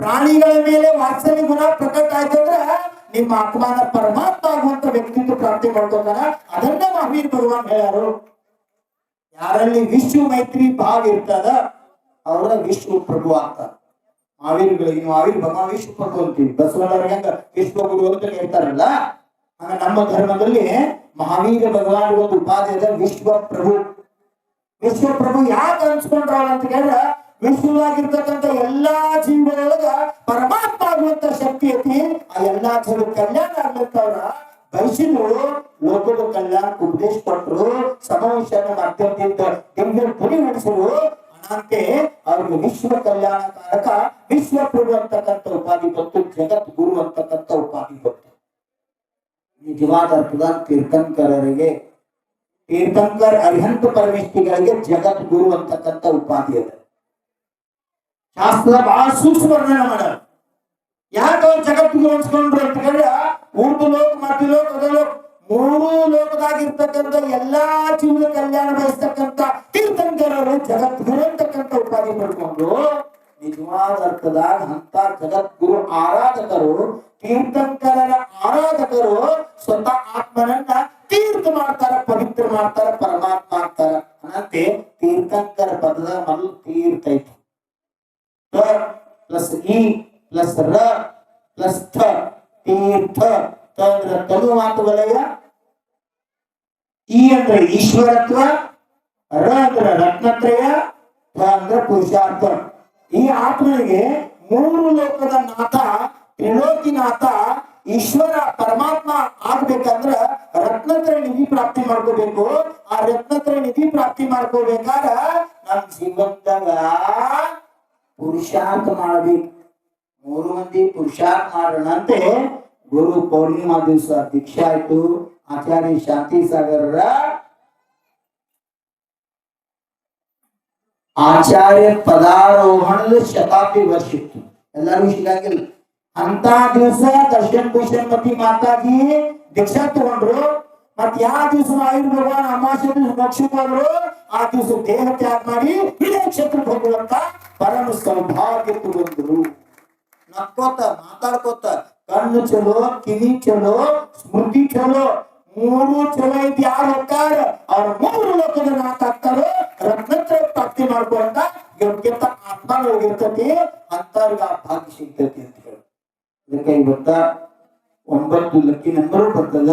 Speaker 2: ಪ್ರಾಣಿಗಳ ಮೇಲೆ ವಾತ್ಸಲ್ಯ ಗುಣ ಪ್ರಕಟ ಆಯ್ತು ಅಂದ್ರ ನಿಮ್ಮ ಆತ್ಮನ ಪರಮಾತ್ಮ ಆಗುವಂತ ವ್ಯಕ್ತಿತ್ವ ಪ್ರಾಪ್ತಿ ಮಾಡ್ಕೊತಾರ ಅದನ್ನ ಮಹಾವೀರ್ ಭಗವಾನ್ ಹೇಳ್ಯಾರು. ಯಾರಲ್ಲಿ ವಿಶ್ವ ಮೈತ್ರಿ ಭಾವ ಇರ್ತದ ಅವರ ವಿಶ್ವ ಪ್ರಭು ಅಂತ ಮಾವೀರ್ಗಳಿಗೆ ಮಾವೀರ್ ಭಗವಾನ್ ವಿಶ್ವ ಪ್ರಭು ಅಂತೀವಿ. ಬಸವಣ್ಣವ್ರ ಹೆಂಗ ವಿಶ್ವ ಗುರು ಅಂತ ಹೇಳ್ತಾರಲ್ಲ ಹಂಗ ನಮ್ಮ ಧರ್ಮದಲ್ಲಿ ಮಹಾವೀರ ಭಗವಾನ್ ಒಂದು ಉಪಾಧಿ ವಿಶ್ವ ಪ್ರಭು. ವಿಶ್ವ ಪ್ರಭು ಯಾಕೆ ಅನ್ಸ್ಕೊಂಡ್ರ ಅಂತ ಕೇಳಿದ್ರ ವಿಶ್ವವಾಗಿರ್ತಕ್ಕಂಥ ಎಲ್ಲಾ ಜೀವನೊಳಗ ಪರಮಾತ್ಮ ಆಗುವಂತ ಶಕ್ತಿ ಐತಿ. ಆ ಎಲ್ಲಾ ಜೀವ ಕಲ್ಯಾಣ ಆಗ್ಲಿಕ್ಕವ್ರ ಬಯಸಿದ್ರು ಲೋಕದ ಕಲ್ಯಾಣ ಉದ್ದೇಶ ಕೊಟ್ಟರು ಸಮಾವೇಶವನ್ನು ಅತ್ಯಂತ ದಿವ್ಯ ಪುರಿ ನಡೆಸಿದ್ರು ಅನಂತೆ ಅವ್ರಿಗೆ ವಿಶ್ವ ಕಲ್ಯಾಣಕಾರಕ, ವಿಶ್ವ ಪ್ರಭು ಅಂತಕ್ಕಂಥ ಉಪಾಧಿ ಬಂತು, ಜಗತ್ ಗುರು ಅಂತಕ್ಕಂಥ ಉಪಾಧಿ ಬಂತು. ನಿಜವಾದ ಅರ್ಥದ ತೀರ್ಥಂಕರರಿಗೆ, ತೀರ್ಥಂಕರ್ ಅರಿಹಂತ ಪರಮೇಶ್ವರಿಗಳಿಗೆ ಜಗತ್ ಗುರು ಅಂತಕ್ಕಂಥ ಉಪಾಧಿ ಅದ. ಶಾಸ್ತ್ರ ಬಹಳ ಸೂಕ್ಷ್ಮ ವರ್ಣನೆ ಮಾಡ. ಯಾಕೆ ಅವ್ರು ಗುರು ಅನ್ಸ್ಕೊಂಡ್ರು ಅಂತ ಕೇಳಿದ್ರೆ, ಊರ್ದು ಲೋಕ ಮಾತಿ ಲೋಕ ಅದ ಲೋಕ ಮೂರು ಲೋಕದಾಗಿರ್ತಕ್ಕಂಥ ಎಲ್ಲಾ ಜೀವನ ಕಲ್ಯಾಣ ಬಯಸ್ತಕ್ಕಂಥ ತೀರ್ಥಂಕರರು ಜಗದ್ಗುರು ಅಂತಕ್ಕಂಥ ಉಪಾಧಿ ಪಡ್ಕೊಂಡು ನಿಜವಾದ ಅರ್ಥದಾಗ ಅಂತ ಜಗದ್ಗುರು ಆರಾಧಕರು, ತೀರ್ಥಂಕರರ ಆರಾಧಕರು ಸ್ವತಃ ಆತ್ಮನನ್ನ ತೀರ್ಥ ಮಾಡ್ತಾರ, ಪವಿತ್ರ ಮಾಡ್ತಾರ, ಪರಮಾತ್ಮ ಆಗ್ತಾರ ಅನ್ನಂತೆ ತೀರ್ಥಂಕರ ಪದದ ಮೊದಲು ತೀರ್ಥ ಐತಿ. ಪ್ಲಸ್ ಇ ಪ್ಲಸ್ ರ ಪ್ಲಸ್ ಥ ತೀರ್ಥ. ತನು ಮಾತು ವಲಯ ಈ ಅಂದ್ರೆ ಈಶ್ವರತ್ವ ರ ಅಂದ್ರೆ ರತ್ನತ್ರಯ ಥ ಅಂದ್ರೆ ಪುರುಷಾರ್ಥ. ಈ ಆತ್ಮನಿಗೆ ಮೂರು ಲೋಕದ ನಾಥ ತ್ರಿಲೋಕಿನಾಥ ಈಶ್ವರ, ಪರಮಾತ್ಮ ಆಗ್ಬೇಕಂದ್ರ ರತ್ನತ್ರ ನಿಧಿ ಪ್ರಾಪ್ತಿ ಮಾಡ್ಕೋಬೇಕು. ಆ ರತ್ನತ್ರ ನಿಧಿ ಪ್ರಾಪ್ತಿ ಮಾಡ್ಕೋಬೇಕಾದ್ರ ನಮ್ ಜೀವನದಾಗ ಪುರುಷಾರ್ಥ ಮಾಡ್ಬೇಕು. ಮೂರು ಮಂದಿ ಪುರುಷಾರ್ಥ ಮಾಡೋಣಂತೆ ಗುರು ಪೌರ್ಣಿಮಾ ದಿವಸ ದೀಕ್ಷೆ ಆಯ್ತು. ಆಚಾರ್ಯ ಶಾಂತಿ ಸಾಗರರ ಆಚಾರ್ಯ ಪದಾರೋಹಣದ ಶತಾಬ್ದಿ ವರ್ಷ ಇತ್ತು. ಎಲ್ಲರಿಗೂ ಸಿಗಂಗಿಲ್ಲ ಅಂತ ದಿವಸ ದರ್ಶನ್ ಭೂಷಣ್ ಮತಿ ಮಾತಾಜಿ ದೀಕ್ಷಾ ತಗೊಂಡ್ರು. ಮತ್ ಯಾವ ದಿವಸ ಆಯುರ್ ಭಗವಾನ್ ಅಮಾವಾಸ್ಯ ದಿವಸ ಮೋಕ್ಷಕ್ಕೆ ಹೋದ್ರು, ಆ ದಿವಸ ದೇಹ ತ್ಯಾಗ ಮಾಡಿ ಇದೇ ಕ್ಷೇತ್ರಕ್ಕೆ ಹೋಗುವಂತ ಪರಮ ಸೌಭಾಗ್ಯಕ್ಕೆ ಬಂದ್ರು. ನಕ್ಕೋತ, ಮಾತಾಡ್ಕೋತ ಕಣ್ಣು ಚಲೋ, ಕಿವಿ ಚಲೋ, ಸ್ಮೃತಿ ಚಲೋ, ಮೂರು ಚಲೋ ಐತಿ. ಯಾರು ಹೋಗ್ತಾರ ಅವ್ರ ಮೂರು ಲೋಕದ ನಾಕಾಗ್ತಾರೋ ರತ್ನತ್ರ ಪ್ರಾಪ್ತಿ ಮಾಡ್ಕೊಂಡ ಯೋಗ್ಯತ ಆತ್ಮ ಹೋಗಿರ್ತತಿ ಅಂತವ್ರಿಗೆ ಆ ಭಾಗ್ಯ ಸಿಗ್ತತಿ ಅಂತ ಹೇಳಿ. ಇದಕ್ಕೆ ಇವತ್ತ ಒಂಬತ್ತು ಲಕ್ಕಿ ನಂಬರ್ ಬರ್ತದ.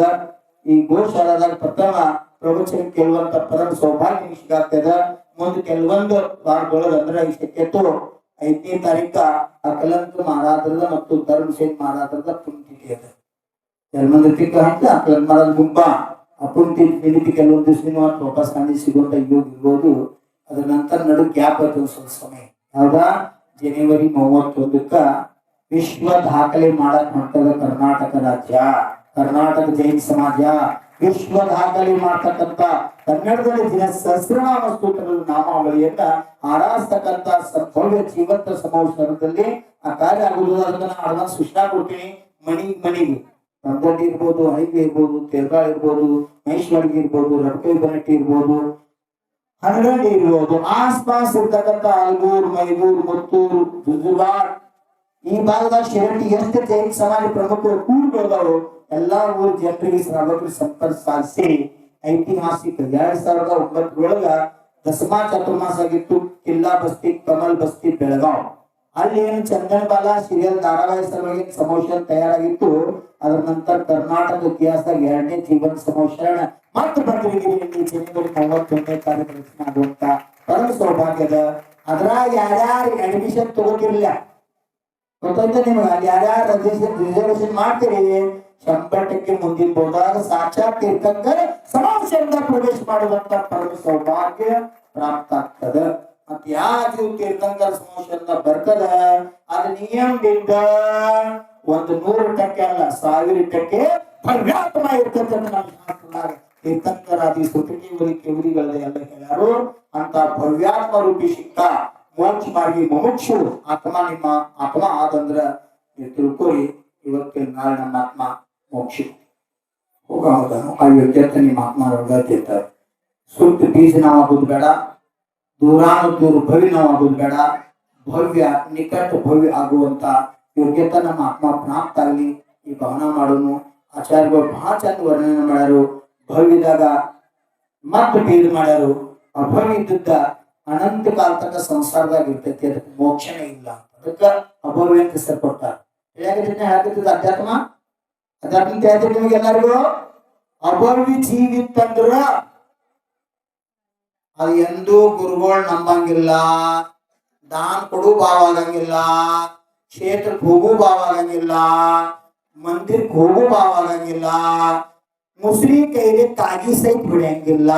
Speaker 2: ಈ ಗೋಶಾಲಾದಾಗ ಪ್ರಥಮ ಪ್ರವಚನ ಕೇಳುವಂತ ಪರಮ ಸೌಭಾಗ್ಯ ಸಿಗಾಗ್ತದ ಮುಂದೆ ಕೆಲವೊಂದು ವಾರದೊಳಗ ಅಂದ್ರೆ ಸೆಕೆಟ್ಟು ಐದನೇ ತಾರೀಕ ಅಕಲಂತ ಮಹಾರಾಜರದ ಮತ್ತು ಧರ್ಮಸೇನ್ ಮಹಾರಾಜರದ ಪುಣ್ಯತಿಥಿ ಅದ ಜನ್ಮದಿಕ್ಕ ಹಂತ ಅಕಲಂಕ ಮಹಾರಾಜ ಗುಂಪ. ಪುಣ್ಯತಿಥಿ ನಿಮಿತಿ ಕೆಲವೊಂದು ದಿವಸ ವಾಪಸ್ ಕಾಣಿ, ಸಿಗುವಂತ ಯೋಗ ಇರ್ಬೋದು. ಅದ್ರ ನಂತರ ನಡು ಗ್ಯಾಪ್ ಆಯ್ತು ಸ್ವಲ್ಪ ಸಮಯ. ಯಾವ್ದಾ ಜನವರಿ ಮೂವತ್ತೊಂದಕ್ಕ ವಿಶ್ವ ದಾಖಲೆ ಮಾಡಕ್ ಹೊಂಟದ ಕರ್ನಾಟಕ ರಾಜ್ಯ. ಕರ್ನಾಟಕ ಜೈನ ಸಮಾಜ. ವಿಶ್ವ ದಾಖಲೆ ಮಾಡ್ತಕ್ಕಂತ ಕನ್ನಡದಲ್ಲಿ ದಿನ ಸಹಸ್ರನಾಮ ಸ್ತೋತ್ರದ ನಾಮಾವಳಿಯನ್ನ ಆರಾಸ್ತಕ್ಕಂತ ಭವ್ಯ ಜೀವಂತ ಸಮಾವೇಶದಲ್ಲಿ ಆ ಕಾರ್ಯ ಆಗುವುದು ಅದನ್ನ ಅದನ್ನ ಸೂಚನಾ ಕೊಡ್ತೀನಿ ಮನಿ ಮನಿಗೆ ನಂದಡ್ಡಿ ಇರ್ಬೋದು, ಹೈಗೆ ಇರ್ಬೋದು, ತೆರ್ಗಾಳ್ ಇರ್ಬೋದು, ಮಹೇಶ್ವರ್ಗಿ ಇರ್ಬೋದು ರಟ್ಟೆ ಬನಟ್ಟಿ ಇರ್ಬೋದು ಹನಗಂಡಿ ಇರ್ಬೋದು, ಆಸ್ಪಾಸ್ ಇರ್ತಕ್ಕಂಥ ಅಲ್ಗೂರ್, ಮೈಗೂರ್, ಮುತ್ತೂರ್ ಜುಜುವಾಡ್ ಈ ಭಾಗದ ಶಿರಟ್ಟಿ ಎಷ್ಟು ಜೈನ ಸಮಾಜ ಪ್ರಮುಖರು ಕೂಡ್ಬೋದವರು ಎಲ್ಲಾ ಊರು ಜನರಿಗೆ ಶ್ರಾವಕರು ಸಂಪರ್ಕ ಸಾಧಿಸಿ, ಐತಿಹಾಸಿಕ ಎರಡ್ ಸಾವಿರದ ಒಂಬತ್ತರೊಳಗ ದಸಮಾ ಚತುರ್ಮಾಸ ಆಗಿತ್ತು ಕಿಲ್ಲಾ ಬಸ್ತಿ, ಕಮಲ್ ಬಸ್ತಿ, ಬೆಳಗಾವ್. ಅಲ್ಲಿ ಏನು ಚಂದನ್ ಬಾಲ ಸೀರಿಯಲ್ ಧಾರಾವಾಹಿ ಸಲುವಾಗಿ ಸಮೋಷನ್ ತಯಾರಾಗಿತ್ತು. ಅದರ ನಂತರ ಕರ್ನಾಟಕ ಇತಿಹಾಸ ಎರಡನೇ ಜೀವನ ಸಮೋಷಣ. ಮತ್ತು ಭದ್ರಗಿರಿಯಲ್ಲಿ ಜನವರಿ ಮೂವತ್ತೊಂದನೇ ತಾರೀಕು ರಚನೆ ಆಗುವಂತ ಪರಮ ಸೌಭಾಗ್ಯದ. ಅದ್ರಾಗ ಯಾರ್ಯಾರು ಅಡ್ಮಿಷನ್ ತಗೋತಿರ್ಲಿಲ್ಲ? ಗೊತ್ತಂತ ನಿಮ್ಗೆ? ಅಲ್ಲಿ ಯಾರ್ಯಾರು ರಿಸರ್ವೇಶನ್ ಮಾಡ್ತೀರಿ? ಶಂಬರ್ ಮುಂದಿರ್ಬೋದಾದ ಹೋದಾಗ ಸಾಕ್ಷಾತ್ ಇರ್ತಕ್ಕ ಸಮಾವೇಶದಿಂದ ಪ್ರವೇಶ ಮಾಡುವಂತ ಪರಮ ಸೌಭಾಗ್ಯ ಪ್ರಾಪ್ತ ಆಗ್ತದ. ಮತ್ ಯಾವ ತೀರ್ಥಂಕರ ಸಮಾವೇಶದಿಂದ ಬರ್ತದ? ಅದ ನಿಯಮದಿಂದ ಒಂದು ನೂರು ಟಕ್ಕೆ ಅಲ್ಲ, ಸಾವಿರ ಟಕ್ಕೆ ಪರ್ಯಾಪ್ತಮ ಇರ್ತದೆ ನಮ್ಮ ಶಾಸ್ತ್ರದಾಗ ತೀರ್ಥಂಕರಾದಿ ಸುತ್ತಿಗೆ ಉರಿ ಕೆವರಿಗಳದ ಎಲ್ಲ ಹೇಳ್ಯಾರು. ಅಂತ ಭವ್ಯಾತ್ಮ ರೂಪಿ ಸಿಕ್ಕ ಮೋಕ್ಷ ಮಾರ್ಗಿ ಮುಮುಕ್ಷು, ಆತ್ಮ ನಿಮ್ಮ ಆತ್ಮ ಆದಂದ್ರ ತಿಳ್ಕೊಳ್ಳಿ ಇವತ್ತಿನ ನಾಳೆ ನಮ್ಮ ಆತ್ಮ ಮೋಕ್ಷ. ಹೋಗೋದ ಆ ಯೋಗ್ಯತೆ ನಿಮ್ಮ ಆತ್ಮ ಸುತ್ತ ಬೀಜ ನಾವು ಬೇಡ, ದೂರಾನು ದೂರ ಭವಿ ನಾವು ಆಗೋದು ಬೇಡ, ಭವ್ಯ, ನಿಕಟ ಭವ್ಯ ಆಗುವಂತ ಯೋಗ್ಯತೆ ನಮ್ಮ ಆತ್ಮ ಪ್ರಾಪ್ತ ಆಗಲಿ ಈ ಭವನ ಮಾಡೋನು. ಆಚಾರ್ಯಗಳು ಬಹಳ ಚಂದ ವರ್ಣನೆ ಮಾಡ್ಯಾರು. ಭವ್ಯದಾಗ ಮತ್ತೆ ಬೀದ್ ಮಾಡ್ಯಾರು. ಅಭವ್ಯ ಇದ್ದಿದ್ದ ಅನಂತ ಕಾಲ ತನಕ ಸಂಸಾರದಾಗ ಇರ್ತೈತಿ, ಅದಕ್ಕೆ ಮೋಕ್ಷನೇ ಇಲ್ಲ ಅದಕ್ಕ ಅಭವ್ಯ ಅಂತ ಹೆಸರು ಕೊಡ್ತಾರೆ. ಹೇಗಾಗಿದ್ದ ಹೇಗಿರ್ತದ ಅಧ್ಯಾತ್ಮ? ಅಧ್ಯಾತ್ಮ ಹೇಳ್ತೀರಿ ನಿಮಗೆ ಎಲ್ಲರಿಗೂ? ಅಭವ್ಯ ಜೀವಿತ್ತಂದ್ರ ಅದು ಎಂದೂ ಗುರುಗಳು ನಂಬಂಗಿಲ್ಲ, ದಾನ್ ಕೊಡು ಭಾವ ಆಗಂಗಿಲ್ಲ ಕ್ಷೇತ್ರಕ್ಕೆ ಹೋಗು ಭಾವ ಆಗಂಗಿಲ್ಲ ಮಂದಿರಕ್ಕೆ ಹೋಗು ಭಾವ ಆಗಂಗಿಲ್ಲ ಮುಸ್ರಿ ಕೈಲಿ ಕಾಗಿ ಸಹಿತ ಬಿಡಂಗಿಲ್ಲ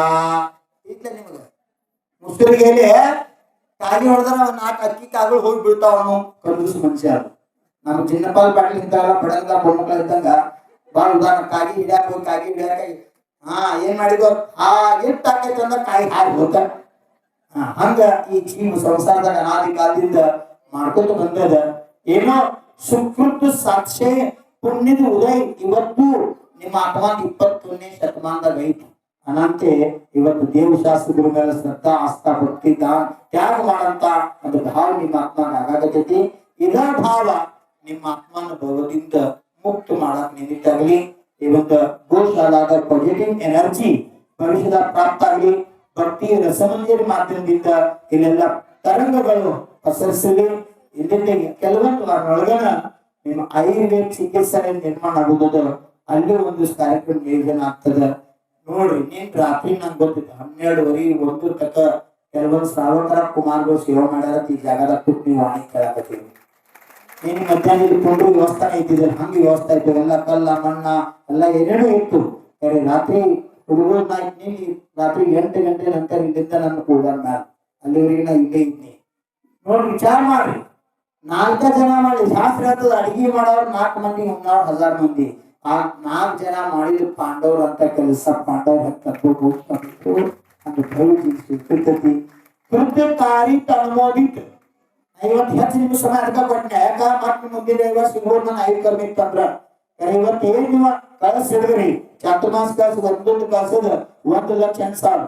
Speaker 2: ಇಲ್ಲ ನಿಮಗ? ಮುಸ್ರಿ ಕೈಲಿ ಕಾಗಿ ಹೊಡೆದ್ರ ನಾಲ್ಕು ಅಕ್ಕಿ ಕಾಗಳು ಹೋಗಿ ಬಿಡ್ತಾವನು ಕಂದೂಸ್ ಮನುಷ್ಯ. ನಮ್ಮ ಚಿನ್ನಪಾಲ್ ಪಾಟೀಲ್ ಇದ್ದಾಗ ಬಡಂಗ ಬೊಮ್ಮಕ್ಳ ಇದ್ದಂಗ ಉದಾಹರಣೆ. ಕಾಗಿ ಹೋಗಿ ಕಾಗಿ ಹಾ, ಏನ್ ಮಾಡಿದ್ರು ಆ ಎಷ್ಟ್ ಆಕೈತಿ ಅಂದ್ರ ಕಾಯಿ ಹಾರಿ ಹೋತ. ಹಂಗ ಈ ಜೀವ ಸಂಸಾರದಾಗ ಅನಾದಿ ಕಾಲದಿಂದ ಮಾಡ್ಕೊತ ಬಂದದ. ಏನೋ ಸುಕೃತ ಸಾಕ್ಷಿ ಪುಣ್ಯದ ಉದಯ ಇವತ್ತು ನಿಮ್ಮ ಅಥವಾ ಇಪ್ಪತ್ತೊಂದನೇ ಶತಮಾನದಾಗ ಐತಿ. ಅನಂತೆ ಇವತ್ತು ದೇವಶಾಸ್ತ್ರಗಳ ಮೇಲೆ ಶ್ರದ್ಧಾ ಆಸ್ತಾ ಭಕ್ತಿ ತ್ಯಾಗ ಮಾಡಂತ ಒಂದು ಭಾವ ನಿಮ್ಮ ಆತ್ಮನ ಆಗಾಗತೈತಿ ಇದ ಭಾವ ನಿಮ್ಮ ಆತ್ಮನ ಭವದಿಂದ ಮುಕ್ತ ಮಾಡಕ್ ಈ ಒಂದು ಗೋಶಾಲಾದ ಪಾಸಿಟಿವ್ ಎನರ್ಜಿ ಭವಿಷ್ಯದ ಪ್ರಾಪ್ತ ಆಗಲಿ ಭಕ್ತಿ, ರಸಮಂಜರಿ ಮಾಧ್ಯಮದಿಂದ ಇಲ್ಲೆಲ್ಲ ತರಂಗಗಳು ಪಸರಿಸಲಿ. ಇಲ್ಲಿಂದ ಕೆಲವೊಂದು ವಾರಗಳೊಳಗನ ನಿಮ್ಮ ಆಯುರ್ವೇದ ಚಿಕಿತ್ಸೆ ನಿರ್ಮಾಣ ಆಗುವುದು. ಅಲ್ಲಿ ಒಂದು ಕಾರ್ಯಕ್ರಮ ನಿಯೋಜನೆ ಆಗ್ತದ. ನೋಡಿ ನೀನ್ ರಾತ್ರಿ ನಂಗೆ ಗೊತ್ತಿತ್ತು, ಹನ್ನೆರಡುವರೆ, ಒಂದು ತಕ್ಕ ಕೆಲವೊಂದು ಶ್ರಾವಕರ ಕುಮಾರ್ಗಳು ಸೇವೆ ಮಾಡ್ಯಾರ ಈ ಜಾಗದ ಕೂತ್ ನೀವು ವಾಣಿ ಕೇಳಕತ್ತೀವಿ ನೀನ್ ಮಧ್ಯಾಹ್ನ ಇಟ್ಕೊಂಡು ವ್ಯವಸ್ಥಾನ ಇದ್ದಿದ್ರೆ ಹಂಗೆ ವ್ಯವಸ್ಥೆ ಇತ್ತು ಎಲ್ಲ ಕಲ್ಲ, ಮಣ್ಣ, ಎಲ್ಲ ಏನೇನೋ ಇತ್ತು. ಕರೆ ರಾತ್ರಿ ಹುಡುಗರು ನಾ ರಾತ್ರಿ ಎಂಟು ಗಂಟೆ ನಂತರ ಇಲ್ಲಿಂದ ನನ್ನ ಕೂಡ ಮ್ಯಾಲ ಅಲ್ಲಿವರೆಗೆ ನಾ ಇಲ್ಲೇ ಇದ್ದೀನಿ ನೋಡಿ, ವಿಚಾರ ಮಾಡ್ರಿ. ನಾಲ್ಕ ಜನ ಮಾಡಿ, ಶಾಸ್ತ್ರ ಅಡಿಗೆ ಮಾಡೋರು ನಾಲ್ಕು ಮಂದಿ ಮುನ್ನೂರು ಹಜಾರ್ ಮಂದಿ. ಆ ನಾಲ್ಕು ಜನ ಮಾಡಿದ ಪಾಂಡವ್ರ ಅಂತ ಕೆಲಸ ಪಾಂಡವ್ರ ಹತ್ತಬೇಕು ಅಂತ ಕೃತತಿ ಕೃತ್ಯಕಾರಿ ತನ್ಮೋದಿತ್. ಐವತ್ತು ಹೆಚ್ಚು ನಿಮಿಷ ಸಮಯ ಅದಕ್ಕ ಕೊಟ್ಟೆ ಯಾಕ? ಮತ್ ಮುಂದಿನ ಐವತ್ತು ಸಿಗೋರ್ ನನ್ನ ಐದು ಕಮ್ಮಿ ಇತ್ತಂದ್ರ ಐವತ್ತು ಏನ್ ನೀವು ಕಳ್ಸ ಹಿಡಿದ್ರಿ ಚತುರ್ಮಾಸ ಕಳ್ಸದ ಒಂದೊಂದು ಕಳ್ಸದ ಒಂದು ಲಕ್ಷ ಎಂಟು ಸಾವಿರ.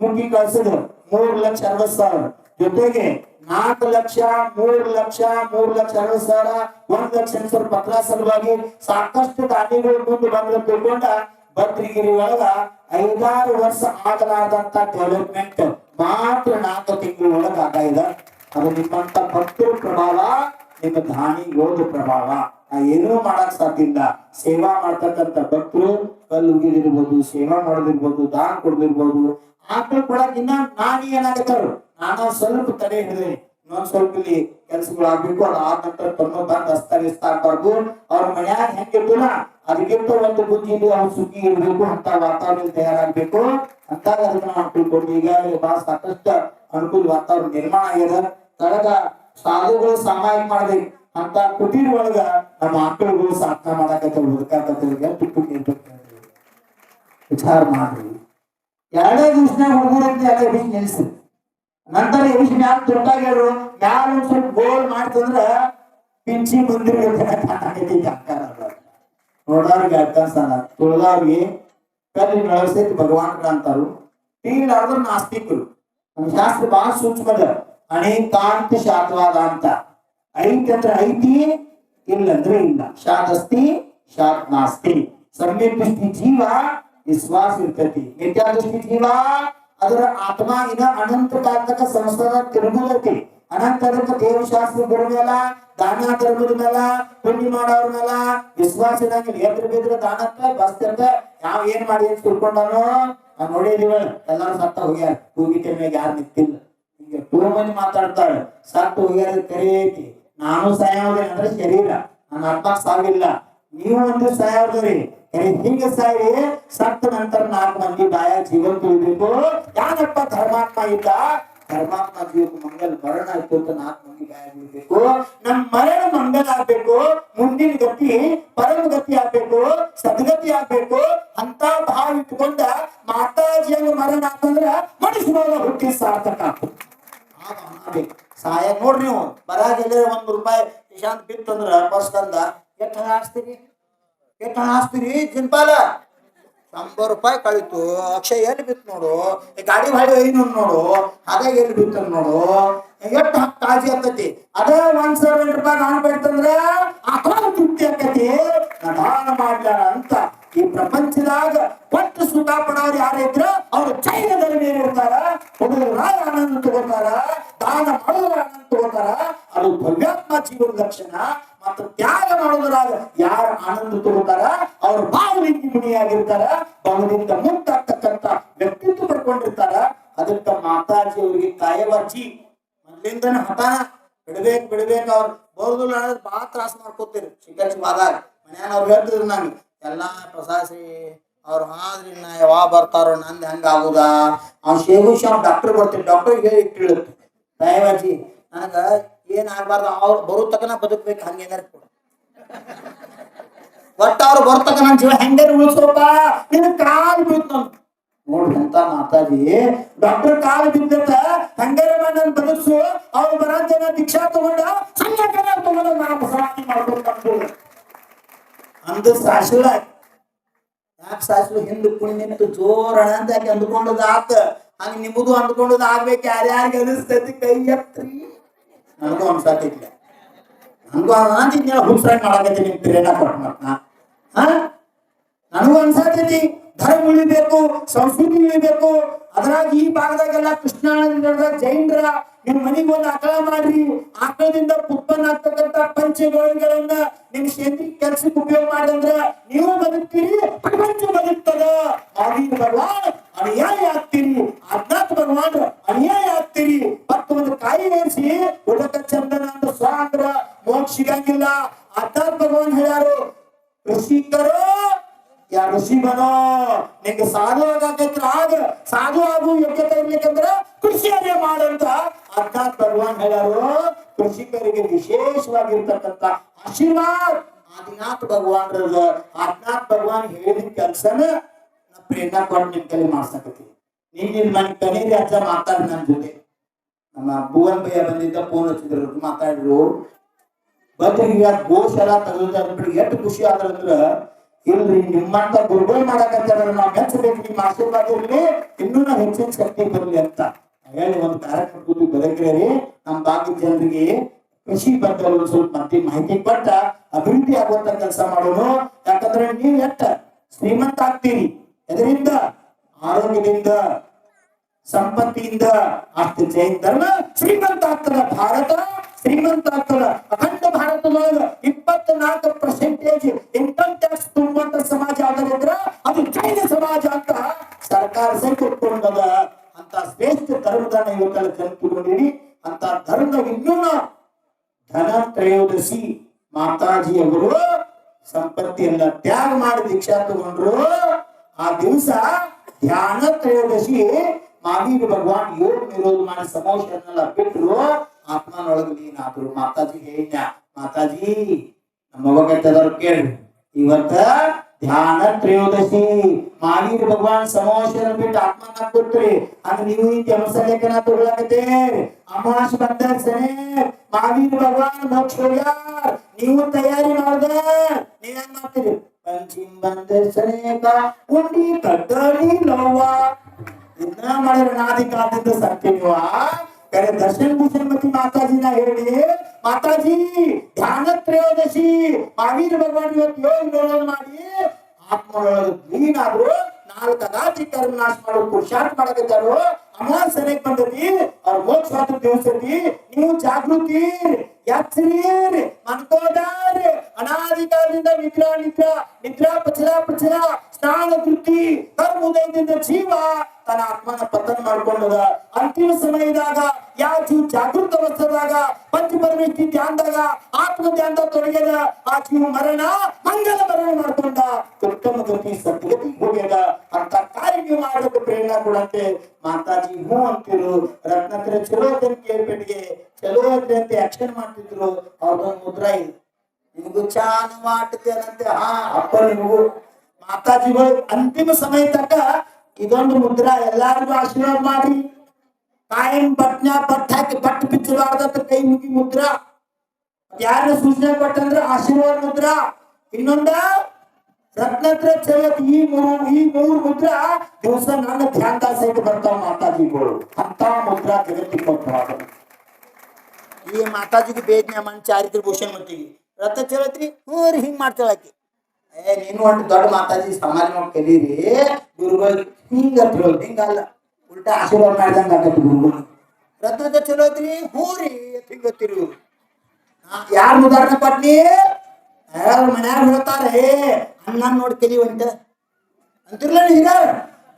Speaker 2: ಮುಗಿ ಕಳ್ಸದ ಮೂರು ಲಕ್ಷ ಅರವತ್ ಸಾವಿರ. ಜೊತೆಗೆ ನಾಲ್ಕು ಲಕ್ಷ, ಮೂರು ಲಕ್ಷ ಮೂರು ಲಕ್ಷ ಅರವತ್ ಸಾವಿರ, ಒಂದ್ ಲಕ್ಷ ಎಂಟು ಸಾವಿರ ಪತ್ರ ಸಲುವಾಗಿ ಸಾಕಷ್ಟು ದಾನಿಗಳು ಮುಂದೆ ಬಂದು ತಿಳ್ಕೊಂಡ ಭದ್ರಗಿರಿ ಒಳಗ ಐದಾರು ವರ್ಷ ಆಗಲಾರ್ದಂತ ಡೆವಲಪ್ಮೆಂಟ್ ಮಾತ್ರ ನಾಲ್ಕು ತಿಂಗಳ ಒಳಗ ಆಗಿದೆ ಅದು ನಿಮ್ಮಂತ ಭಕ್ತರ ಪ್ರಭಾವ, ನಿಮ್ಮ ದಾನಿ ಯೋಧ ಪ್ರಭಾವ. ಏನೂ ಮಾಡಕ್ ಸಾಧ್ಯ ಇಲ್ಲ ಸೇವಾ ಮಾಡ್ತಕ್ಕಂತ ಭಕ್ತರು, ಕಲ್ಲು ಉಗಿದಿರ್ಬೋದು, ಸೇವಾ ಮಾಡೋದಿರ್ಬೋದು, ದಾನ ಕೊಡದಿರ್ಬೋದು. ಆಕಳು ಕೂಡ ಇನ್ನ ನಾನಿ ಏನಾಗತ್ತಾರು ನಾನು ಸ್ವಲ್ಪ ತಡೆ ಹಿಡಿದೆ. ಇನ್ನೊಂದ್ ಸ್ವಲ್ಪ ಇಲ್ಲಿ ಕೆಲ್ಸಗಳಾಗ್ಬೇಕು ಅದು ಆದ ನಂತರ ತಮ್ಮ ತಾನ ಅಸ್ತವ್ಯಸ್ತ ಆಗ್ಬಾರ್ದು ಅವ್ರ ಮನ್ಯಾಗ ಹೆಂಗಿರ್ತಲ್ಲ ಅದಕ್ಕಿಂತ ಒಂದು ಬುದ್ಧಿಯಲ್ಲಿ ಅವ್ರು ಸುಖಿ ಇರ್ಬೇಕು, ಅಂತ ವಾತಾವರಣ ತಯಾರಾಗ್ಬೇಕು. ಅಂತ ಅದನ್ನ ನಾವು ತಿಳ್ಕೊಂಡು. ಈಗ ಬಹಳ ಸಾಕಷ್ಟು ಅನುಕೂಲ ವಾತಾವರಣ ನಿರ್ಮಾಣ ಆಗ್ಯದ. ತಳಗ ಸಾಧುಗಳು ಸಹಾಯ ಮಾಡ್ಬೇಕು ಅಂತ ಕುಟೀರ ಒಳಗ ನಮ್ಮ ಆಕಳುಗಳು ಸಾಧನ ಮಾಡಕತ್ತ ಹುಡುಕಾಕತ್ತಿರ್ಗೆ ವಿಚಾರ ಮಾಡ್ರಿ. ಎರಡೇ ದಿವಸನಾಗ ಹುಡುಗರಿಂದ ಅದೇ ಎಬಿಸಿ ನಿಲ್ಸಿ. ನಂತರ ಎಬಿಸಿ ಮ್ಯಾಲ ತೊಟ್ಟಾಗ್ಯಾರು ಮ್ಯಾಲ ಒಂದ್ ಸ್ವಲ್ಪ ಗೋಲ್ ಮಾಡ್ತಂದ್ರ ಪಿಂಚಿ ಮಂದಿರ ನೋಡೋರ್ಗೆ ಅಕ್ಕನ್ಸಲ್ಲ ತುಳಿದವ್ರಿಗೆ ಕಲ್ಲಿ ನಳಸೈತಿ ಭಗವಾನ್ ಅಂತಾರು. ತಿಳಿಲಾರ್ದ್ರ ನಾಸ್ತಿಕರು. ನಮ್ಮ ಶಾಸ್ತ್ರ ಬಹಳ ಸೂಕ್ಷ್ಮದ. ಅನೇಕಾಂತ ಶಾತವಾದ ಅಂತ. ಐತಿ ಅಂದ್ರೆ ಐತಿ? ಇಲ್ಲಂದ್ರೆ ಇಲ್ಲ. ಶಾತ್ ಅಸ್ತಿ ಶಾತ್ ನಾಸ್ತಿ ಸಮ್ಯಕ್ ದೃಷ್ಟಿ ಜೀವ, ವಿಶ್ವಾಸ ಇರ್ತೈತಿ. ಮಿಥ್ಯಾ ದೃಷ್ಟಿ ಜೀವ, ಅದರ ಆತ್ಮ ಇನ್ನ ಅನಂತ ಕಾಲತಕ ಸಂಸಾರ ತಿರುಗುತ್ತೈತಿ ಅನಂತ ದೇವಶಾಸ್ತ್ರ ಮೇಲ, ದಾನ ಧರ್ಮದ ಮೇಲ ಪುಣ್ಯ ಮಾಡೋರ ಮೇಲ ವಿಶ್ವಾಸ ಇರಂಗಿಲ್ಲ ಎದ್ರ ಬಿದ್ರ ದಾನಕ್ಕ ಬಸ್ತಕ್ಕ ಯಾವ ಏನ್ ಮಾಡಿ ಅಂತ ತಿಳ್ಕೊಂಡಾನೋ? ನಾವ್ ನೋಡಿದೀವ ಎಲ್ಲಾರು ಸತ್ತ ಹೋಗ್ಯಾರ. ಕೂಗಿತೆ ಮ್ಯಾಗ ಯಾರು ನಿಂತಿಲ್ಲ. ಎಷ್ಟೋ ಮಂದಿ ಮಾತಾಡ್ತಾಳೆ. ಸತ್ತು ಹೋಗ್ಯಾರ ಕರೆ ಐತಿ. ನಾನು ಸಾಯೋದೇನೆ ಅಂದ್ರೆ ಶರೀರ. ನನ್ನ ಆತ್ಮ ಸಾವಿಲ್ಲ ನೀವು ಒಂದು ಸಾಯವ್ರಿ ಹಿಂಗ ಸಾಯಿ ಸತ್ತ ನಂತರ ನಾಲ್ಕು ಮಂದಿ ಬಾಯ ಜೀವನ ತುಳಿಬೇಕು. ಯಾವಪ್ಪ ಧರ್ಮಾತ್ಮ ಇದ್ದ? ಧರ್ಮಾತ್ಮ ಜೀವಕ್ಕೆ ಮಂಗಲ್ ಮರಣ ಆಯ್ತು ಅಂತ ನಾಲ್ಕು ಮಂದಿ ಗಾಯ ಬೀಳ್ಬೇಕು. ನಮ್ ಮರಣ ಮಂಗಲ್ ಆಗ್ಬೇಕು. ಮುಂದಿನ ಗತಿ ಪರಮ ಗತಿ ಆಗ್ಬೇಕು. ಸದ್ಗತಿ ಆಗ್ಬೇಕು. ಅಂತ ಭಾವ ಇಟ್ಕೊಂಡ ಮಾತಾಜಿಯನ್ನು ಮರಣ ಆತಂದ್ರ ಮನುಷ್ಯ ಹುಟ್ಟಿ ಸಾರ್ಥಕ ಆಗ್ತದೆ. ಸಹಾಯ ನೋಡ್ರಿ ನೀವು. ಬರಾಗ ಎಲ್ಲೇ ಒಂದ್ ರೂಪಾಯಿ ಇಶಾಂತ್ ಬಿತ್ತಂದ್ರ ಫಸ್ಟ್ ಅಂದ ಎಷ್ಟ್ ಹಣ ಹಾಸ್ತೀರಿ? ಎಷ್ಟ್ ಹಣ ಹಾಸ್ತೀರಿ? ಜಿನ್ಪಾಲ ಶಂಬರ್ ರೂಪಾಯಿ ಕಳಿತು. ಅಕ್ಷಯ ಎಲ್ಲಿ ಬಿತ್ತು ನೋಡು? ಗಾಡಿ ಭಾಡಿ ಐನೂರು ನೋಡು. ಅದೇ ಎಲ್ಲಿ ಬಿತ್ತ ನೋಡು. ಎಷ್ಟು ಕಾಜಿ ಆಗ್ತೈತಿ? ಅದೇ ಒಂದ್ ಸಾವಿರ ರೂಪಾಯಿ ನಾನು ಬಿಡ್ತಂದ್ರ ಅಥವಾ ತೃಪ್ತಿ ಆಕತಿ ನಾನು ಮಾಡ್ಲಾರ ಅಂತ ಈ ಪ್ರಪಂಚದಾಗ ಒಟ್ಟು ಸುಖ ಪಡೋರು ಯಾರಿದ್ರ ಅವ್ರು ಚೈನದಲ್ಲಿ ಮೇಲೆ ಇರ್ತಾರ ಹುಡುಗರು ಆನಂದ ತಗೋತಾರ ದಾನ ಮಾಡೋದ್ರ ಆನಂದ ತಗೋತಾರ ಅದು ಲಕ್ಷಣ ಮತ್ತು ತ್ಯಾಗ ಮಾಡೋದ್ರಾಗ ಯಾರು ಆನಂದ ತಗೋತಾರ ಅವ್ರ ಭಾವಲಿಂಗಿ ಮುನಿಯಾಗಿರ್ತಾರ ಭಾವದಿಂದ ಮುಕ್ತ ಆಗ್ತಕ್ಕಂತ ವ್ಯಕ್ತಿತ್ವ ಪಡ್ಕೊಂಡಿರ್ತಾರ. ಅದಕ್ಕ ಮಾತಾಜಿ ಅವರಿಗೆ ಕಾಯವಾಜಿ. ಮೊದ್ಲಿಂದನ ಹಠಾನ ಬಿಡ್ಬೇಕು ಬಿಡ್ಬೇಕು ಅವ್ರು. ಬೋರ್ದುಲ್ ಅನ್ನೋದು ಬಹಳ ತ್ರಾಸ ಮಾಡ್ಕೋತೀರಿ. ಶಿಕ್ಷಕ ಚಿಕ್ಕವಾದಾಗ ಮನ್ಯಾನ ಅವ್ರು ಹೇಳ್ತಿದ್ರು ನಾನು ಎಲ್ಲಾ ಪ್ರಸಾಸಿ ಅವ್ರು ಹಾದ್ರಿ ನಾ ಯಾವಾಗ ಬರ್ತಾರೋ ನಂದು ಹೆಂಗ ಆಗುದಾ? ಅವ್ನು ಶೇಗು ಅವ್ನು ಡಾಕ್ಟರ್ ಬರ್ತೀವಿ ಡಾಕ್ಟರ್ ಹೇಳಿ ಇಟ್ಟಿಳುತ್ತೆ ದಯವಾಜಿ ನನಗ ಏನ್ ಆಗ್ಬಾರ್ದು? ಅವ್ರು ಬರೋ ತಕನ ಬದುಕ್ಬೇಕು ಹಂಗೇನಾರ ಕೂಡ. ಒಟ್ಟ ಅವ್ರು ಬರ್ತಕ ನನ್ ಜೀವ ಹೆಂಗಾರ ಉಳಿಸೋಪ ನಿನ್ ಕಾಲು ಬೀಳ್ತ ನೋಡ್ರಿ ಅಂತ ಮಾತಾಡಿ ಡಾಕ್ಟರ್ ಕಾಲು ಬಿದ್ದತ್ತ ಹಂಗಾರ ನನ್ ಬದುಕ್ಸು. ಅವ್ರು ಬರಂತ ದೀಕ್ಷಾ ತಗೊಂಡ ಸಂಘಟನ ತಗೊಂಡ ನಾ ಸಾಧನೆ ಮಾಡ್ಕೊಂಡು ಅಂದ ಸಾಸುಳ ಯಾಕೆ ಸಾಸಿವೆ? ಹಿಂದ್ ಕುಣಿ ಜೋರ ಅಂತ ಅಂದ್ಕೊಂಡದ ಆತ ಹಂಗ ನಿಮ್ಮದು ಅಂದ್ಕೊಂಡದ ಆಗ್ಬೇಕು ಯಾರ್ಯಾರಿಗೆ ಅನಿಸ್ತೈತಿ? ಕೈ ಎತ್ರಿ ನನಗೂ ಅನ್ಸಾತೈತಿ ನನಗೂ ಅಂತಿದ್ನ ಹುಡ್ಸ್ರಾಗ ಮಾಡಾಕೈತಿ ನಿಮ್ ಪ್ರೇರಣಾ ಕೊಟ್ಟ ಹಾ ನನಗೂ ಅನ್ಸಾತೈತಿ ಧರ್ಮ ಉಳಿಬೇಕು, ಸಂಸ್ಕೃತಿ ಉಳಿಬೇಕು. ಅದ್ರಾಗ ಈ ಭಾಗದಾಗೆಲ್ಲ ಕೃಷ್ಣ ಜೈನರ ನಿಮ್ ಮನೆಗೆ ಒಂದು ಆಕಳ ಮಾಡ್ರಿ. ಆಕಳದಿಂದ ಉತ್ಪನ್ನ ಆಗ್ತಕ್ಕಂತ ಪಂಚಗಳನ್ನ ನಿಮ್ ಕ್ಷೇತ್ರಕ್ಕೆ ಕೆಲ್ಸಕ್ಕೆ ಉಪಯೋಗ ಮಾಡಂದ್ರ ನೀವು ಬದುಕ್ತೀರಿ, ಪ್ರಪಂಚ ಬದುಕ್ತದ. ಅದೀನ್ ಭಗವಾನ್, ಅನುಯಾಯಿ ಆಗ್ತೀರಿ. ಅಜ್ಞಾತ ಭಗವಾನ್, ಅನುಯಾಯಿ ಆಗ್ತೀರಿ. ಮತ್ತು ಒಂದು ಕಾಯಿ ಏರಿಸಿ ಉಡಕ ಚಂದನ ಅಂತ ಸ್ವ ಅಂದ್ರ ಮೋಕ್ಷ ಅಜ್ಞಾತ ಭಗವಾನ್ ಹೇಳ್ಯಾರು ಋಷಿಕರು ಯಾ ಋಷಿ ಬನೋ? ನಿಂಗೆ ಸಾಧು ಆಗಾಕೈತ್ರ? ಆಗ ಸಾಧು ಆಗು ಯೋಗ್ಯತೆ ಇರ್ಲಿಕ್ಕಂದ್ರ ಕೃಷಿಯನ್ನೇ ಮಾಡಂತ ಅರ್ಥಾತ್ ಭಗವಾನ್ ಹೇಳಾರು ಕೃಷಿಕರಿಗೆ ವಿಶೇಷವಾಗಿರ್ತಕ್ಕಂಥ ಆಶೀರ್ವಾದ. ಆದಿನಾಥ್ ಭಗವಾನ್ ಆದಿನಾಥ್ ಭಗವಾನ್ ಹೇಳಿದ ಕೆಲ್ಸನ ನಾ ಪ್ರೇರಣಾ ಕೊಟ್ಟು ನಿಮ್ ಕೈಲಿ ಮಾಡ್ಸಕತ್ತೀನಿ. ನೀನ್ ನಿನ್ ಮನೆ ಕನೀರಿ ಹತ್ರ ಮಾತಾಡಿ ನನ್ ಜೊತೆ. ನಮ್ಮ ಭುವನ್ ಭಯ ಬಂದಿದ್ದ ಫೋನ್ ಹಚ್ಚಿದ್ರು ಮಾತಾಡಿದ್ರು. ಬದ್ರಿಗೆ ಈಗ ಎಲ್ಲ ತೆಗೆದು ಎಷ್ಟು ಖುಷಿ ಆದ್ರಂದ್ರ ಇಲ್ರಿ, ನಿಮ್ಮಂತ ಗುರುಗಳು ಮಾಡಕತ್ತಾರ ನಾವು ಮೆಚ್ಚಬೇಕು ನಿಮ್ಮ ಆಶೀರ್ವಾದ ಇರ್ಲಿ, ಇನ್ನೂ ನಾವು ಹೆಚ್ಚಿನ ಶಕ್ತಿ ಬರಲಿ ಅಂತ. ಹೇಳಿ ಒಂದು ಕಾರ್ಯಕ್ರಮ ಬದುಕ್ರಿ ನಮ್ಮ ಬಾಕಿ ಜನರಿಗೆ ಕೃಷಿ ಬಗ್ಗೆ ಒಂದು ಸ್ವಲ್ಪ ಮತ್ತೆ ಮಾಹಿತಿ ಕೊಟ್ಟ ಅಭಿವೃದ್ಧಿ ಆಗುವಂತ ಕೆಲಸ ಮಾಡೋನು. ಯಾಕಂದ್ರೆ ನೀವು ಎಷ್ಟ ಶ್ರೀಮಂತ ಆಗ್ತೀರಿ. ಎದರಿಂದ? ಆರೋಗ್ಯದಿಂದ ಸಂಪತ್ತಿಯಿಂದ ಅಷ್ಟು ಜೈನ ಶ್ರೀಮಂತ ಆಗ್ತದ ಭಾರತ, ಶ್ರೀಮಂತ ಆಗ್ತದ ಅಖಂಡ ಭಾರತದೊಳಗ ಇಪ್ಪತ್ನಾಲ್ಕು ಪರ್ಸೆಂಟೇಜ್ ಇನ್ಕಮ್ ಟ್ಯಾಕ್ಸ್ ಸಮಾಜ ಆಗದಿದ್ರ ಅದು ಜೈನ ಸಮಾಜ ಅಂತ ಸರ್ಕಾರ ಸಹಿತದ ಅಂತ ಶ್ರೇಷ್ಠ ಧರ್ಮದ ಇವತ್ತೆಲ್ಲ ಕಲ್ಪಿಕೊಂಡಿರಿ ಅಂತ ಧರ್ಮದ ಇನ್ನೂ ಧನ ತ್ರಯೋದಶಿ ಮಾತಾಜಿ ಅವರು ಸಂಪತ್ತಿಯನ್ನ ತ್ಯಾಗ ಮಾಡಿ ದೀಕ್ಷಾ ತಗೊಂಡ್ರು, ಆ ದಿವಸ ಧ್ಯಾನ ತ್ರಯೋದಶಿ ಮಾವೀರ ಭಗವಾನ್ ಯೋಗ ನಿರೋಧ ಮಾಡಿ ಸಮೋಷನ್ನೆಲ್ಲ ಬಿಟ್ಟರು ಆತ್ಮನೊಳಗೆ ನೀನಾದ್ರು. ಮಾತಾಜಿ ಹೇಳ, ಮಾತಾಜಿ, ನಮ್ಮ ಬಗ್ಗೆ ಕೇಳಿ ಇವತ್ತ ಧ್ಯಾನ ತ್ರಯೋದಶಿ. ಮಾವೀರ ಭಗವಾನ್ ಸಮೋಷನ ಬಿಟ್ಟು ಆತ್ಮನ ಬಿಟ್ರಿ ಅಂದ್ರೆ ನೀವು ಈ ಕೆಲಸ ಲೇಖನ ತಗೊಳಕತ್ತೇರಿ ಅಮಾಶ್ ಬಂದ ಸರಿ. ಮಾವೀರ ಭಗವಾನ್ ಮೋಕ್ಷ ನೀವು ತಯಾರಿ ಮಾಡ್ದೆ. ನೀವೇನ್ ಮಾಡ್ತೀರಿ? ಪಂಚಿಮ್ ಬಂದ ಸನೇಕ ಉಂಡಿ ಕಟ್ಟಡಿ ನೋವ. ಇದನ್ನ ಮಾಡಿದ್ರೆ ನಾದಿ ಕಾದಿದ್ದು ಸತ್ಯ ಕರೆ ದರ್ಶನ್ ಭೂಷಣ್ ಮತಿ ಮಾತಾಜಿನ ಹೇಳಿ ಮಾತಾಜಿ ಧ್ಯಾನ ತ್ರಯೋದಶಿ ಮಾವೀರ ಭಗವಾನ್ ಇವತ್ತು ಯೋಗ ನಿರೋಧ ಮಾಡಿ ಆತ್ಮನೊಳಗೆ ನೀನಾದ್ರು ನಾಲ್ಕು ರಾತ್ರಿ ಕರ್ಮ ನಾಶ ಮಾಡೋ ಪುರುಷಾರ್ಥ ಮಾಡಕತ್ತಾರು ಅಮಾವಾಸ್ಯೆ ಸರಿಯಾಗಿ ಬಂದತಿ ಅವ್ರ ಮೋಕ್ಷ ಆದ ದಿವಸತಿ ನೀವು ಜಾಗೃತಿ ಎಚ್ಚರಿ ಮನ್ಕೋದಾರಿ ಅನಾದಿಕಾಲದಿಂದ ನಿದ್ರಾ ನಿದ್ರಾ ನಿದ್ರಾ, ಪಚಲ ಪಚಲ, ಸ್ನಾನ ವೃತ್ತಿ ಕರ್ಮುದಯದಿಂದ ಜೀವ, ತನ್ನ ಆತ್ಮನ ಪತನ ಮಾಡ್ಕೊಂಡದ. ಅಂತಿಮ ಸಮಯದಾಗ ಯಾವ ಜೀವ ಜಾಗೃತ ಅವಸ್ಥೆದಾಗ, ಪಂಚ ಪರಮೇಶ್ವರಿ ಧ್ಯಾನದಾಗ, ಆತ್ಮ ಧ್ಯಾನದ ತೊಡಗ್ಯದ ಆ ಜೀವ ಮರಣ, ಮಂಗಲ ಮರಣ ಮಾಡ್ಕೊಂಡ. ಉತ್ತಮ ಗತಿ ಸದ್ಗತಿ ಹೋಗ್ಯದ ಅಂತ ಕಾರ್ಯ ಮಾಡುವ ಪ್ರೇರಣೆ ಕೊಡಂತೆ ಮಾತಾಜಿ, ಹ್ಞೂ ಅಂತಿರು ರತ್ನತ್ರ ಚಲೋ ಕೇಳ್ಪೆಟ್ಟಿಗೆ ಚಲೋ ಅಂತ ಅಂತ ಆಕ್ಷನ್ ಮಾಡ್ತಿದ್ರು. ಅವ್ರದೊಂದು ಮುದ್ರಾ ಇದೆ ನಿಮಗೂ ಚಾನು ಮಾಡ್ತೇನಂತೆ ಹಾ, ಅಪ್ಪ ನಿಮಗೂ. ಮಾತಾಜಿಗಳು ಅಂತಿಮ ಸಮಯ ತಕ್ಕ ಇದೊಂದು ಮುದ್ರಾ. ಎಲ್ಲಾರಿಗೂ ಆಶೀರ್ವಾದ ಮಾಡಿ. ಕಾಯಂ ಬಟ್ನ ಬಟ್ ಹಾಕಿ ಬಟ್ ಬಿಚ್ಚಬಾರ್ದಂತ ಕೈ ಮುಗಿ ಮುದ್ರಾ. ಯಾರ ಸೂಚನೆ ಕೊಟ್ಟಂದ್ರ ಆಶೀರ್ವಾದ ಮುದ್ರಾ. ಇನ್ನೊಂದ ರತ್ನತ್ರ ಚಲತ್ ಈ ಮೂರು ಈ ಮೂರು ಮುದ್ರ, ದಿವಸ ನನ್ನ ಧ್ಯಾನದ ಸಹಿತ ಬರ್ತಾವ ಮಾತಾಜಿಗಳು. ಅಂತ ಮುದ್ರ ಜಗತ್ತಿಗೆ ಕೊಟ್ಟು ಈ ಮಾತಾಜಿಗೆ ಬೇಜ್ಞ ಮನ್ ಚಾರಿತ್ರ ಭೂಷಣ್ ಮತ್ತಿಗೆ. ರತ್ನ ಚಲತ್ರಿ ಹ್ಞೂ ರೀ, ಹಿಂಗ್ ಮಾಡ್ತೇಳ ಆಕಿ. ಏ, ನೀನು ಒಂದು ದೊಡ್ಡ ಮಾತಾಜಿ ಮಾಡಿ ಕಲೀರಿ. ಗುರುಗಳು ಹಿಂಗ ಹೇಳೋದು ಹಿಂಗಲ್ಲ. ಉಲ್ಟಾ ಆಶೀರ್ವಾದ ಮಾಡ್ದಂಗ ಆಗತ್ತೆ ಗುರುಗಳು. ರತ್ನದ ಚಲೋ ಐತ್ರಿ ಹ್ಞೂ ರೀ, ಹಿಂಗ ಗೊತ್ತಿರು? ಯಾರ ಉದಾಹರಣೆ ಪಟ್ನಿ ಯಾರು ಮನ್ಯಾಗ ಹೇಳ್ತಾರೆ ಅಣ್ಣ ನೋಡಿ ಕಲಿಯುವಂತ ಅಂತಿರ್ಲ ಈಗ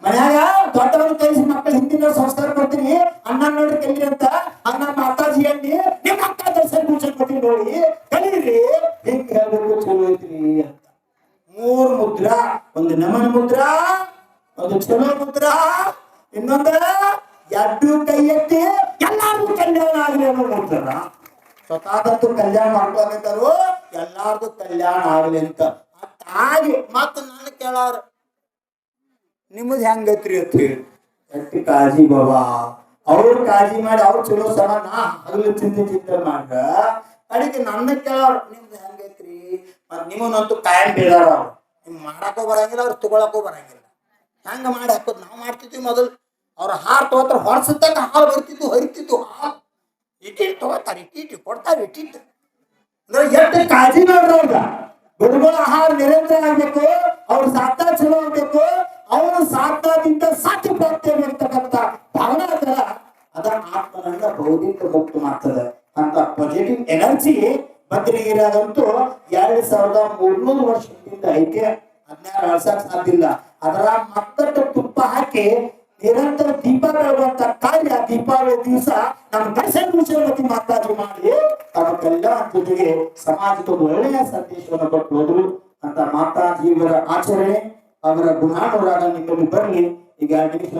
Speaker 2: ಮನ್ಯಾಗ ದೊಡ್ಡವರು ಕಲಿಸಿ ಮಕ್ಕಳು ಹಿಂದಿನ ಸಂಸ್ಕಾರ ಕೊಡ್ತೀನಿ. ಅಣ್ಣ ನೋಡಿ ಕಲಿ ಅಂತ ಅಣ್ಣ ಮಾತಾಜಿ ಅಲ್ಲಿ ನಿಮ್ಮ ಅಕ್ಕ ದರ್ಶನ ಪೂಜೆ ಕೊಡ್ತೀನಿ ನೋಡಿ. ಕಲೀರಿ. ಹಿಂಗ್ ಹೇಳ್ಬೇಕು ಚಲೋ ಐತ್ರಿ ಅಂತ. ಮೂರು ಮುದ್ರ, ಒಂದು ನಮನ ಮುದ್ರಾ, ಒಂದು ಚಲೋ ಮುದ್ರಾ. ಇನ್ನೊಂದ ಎರಡು ಕೈ ಎತ್ತಿ ಎಲ್ಲಾರು ಕಲ್ಯಾಣ ಆಗ್ಲಿ ಅನ್ನೋ ಮುದ್ರಾ. ಸ್ವತಃ ಕಲ್ಯಾಣ ಮಾಡ್ಕೊಬೇಕಾರು ಎಲ್ಲಾರ್ದು ಕಲ್ಯಾಣ ಆಗ್ಲಿ ಅಂತ. ಮತ್ತ್ ಆಗಿ ಮತ್ತ ನನ್ನ ಕೇಳಾರ ನಿಮ್ಮದ್ ಹೆಂಗೈತ್ರಿ ಅಂತ ಹೇಳಿ. ಕಾಳಜಿ ಬಾಬಾ, ಅವ್ರ ಕಾಳಜಿ ಮಾಡಿ ಅವ್ರ ಚಲೋ ಸಮ ನಾ ಹಗಲು ಚಿಂತೆ ಚಿಂತೆ ಮಾಡ್ರ ಅಡಿಗೆ ನನ್ನ ಕೇಳಾರ, ನಿಮ್ದು ಹೆಂಗೈತ್ರಿ? ಮತ್ ನಿಮ್ಮನ್ನಂತೂ ಕಾಯಂ ಬೀಳಾರ ಅವ್ರು. ನಿಮ್ ಮಾಡಕ್ಕೂ ಬರಂಗಿಲ್ಲ, ಅವ್ರು ತಗೊಳಕ್ಕೂ ಬರಂಗಿಲ್ಲ. ಹೆಂಗ ಮಾಡಿ ಹಾಕೋದು? ನಾವು ಮಾಡ್ತಿದ್ವಿ ಮೊದಲು. ಅವ್ರ ಹಾರ್ ತಗೋತಾರ ಹೊರಸತ್ತಾಗ ಹಾಲು ಬರ್ತಿದ್ವು, ಹರಿತಿದ್ವು, ಹಾಲು ಇಟ್ಟಿಟ್ಟು ತಗೋತಾರೆ, ಇಟ್ಟಿಟ್ಟು ಕೊಡ್ತಾರೆ, ಇಟ್ಟಿಟ್ಟು. ಅಂದ್ರೆ ಎಷ್ಟು ಕಾಳಜಿ ಮಾಡ್ರ ಅವ್ರ ಆಹಾರ ನಿರಂತರ ಆಗ್ಬೇಕು, ಅವ್ರ ಸಾಧನ ಚಲೋ ಆಗ್ಬೇಕು, ಅವ್ರ ಸಾಧನದಿಂದ ಸಾಧ್ಯ ಪ್ರಾಪ್ತಿ ಆಗಿರ್ತಕ್ಕಂಥ ಭಾವನಾ ಅದರ ಅದ ಆತ್ಮನನ್ನ ಬೌದ್ಧಿಕ ಮುಕ್ತ ಮಾಡ್ತದೆ. ಅಂತ ಪಾಸಿಟಿವ್ ಎನರ್ಜಿ ಬದ್ರಿಗಿರೋದಂತೂ ಎರಡ್ ಸಾವಿರದ ಮೂರ್ನೂರು ವರ್ಷದಿಂದ ಐತೆ. ಹದಿನಾರು ಅಳ್ಸಕ್ ಸಾಧ್ಯ ಇಲ್ಲ. ಅದರ ಮತ್ತಷ್ಟು ತುಪ್ಪ ಹಾಕಿ ನಿರಂತರ ದೀಪ ಬೆಳಗುವಂತ ಕಾರ್ಯ ದೀಪಾವಳಿ ದಿವಸ ನಮ್ಮ ದರ್ಶನ ವಿಷಯಮತಿ ಮಾತಾಡಿ ಮಾಡಿ ಪೂಜೆಗೆ ಜೊತೆಗೆ ಸಮಾಜಕ್ಕೆ ಒಳ್ಳೆಯ ಸಂದೇಶವನ್ನು ಕೊಟ್ಟು ಅಂತ ಅಂತ ಮಾತಾಜಿಯವರ ಆಚರಣೆ, ಅವರ ಗುಣಾನುರಾಗ ನಿಮ್ಮಲ್ಲಿ ಬರಲಿ ಈಗ ನಿಮಿಷ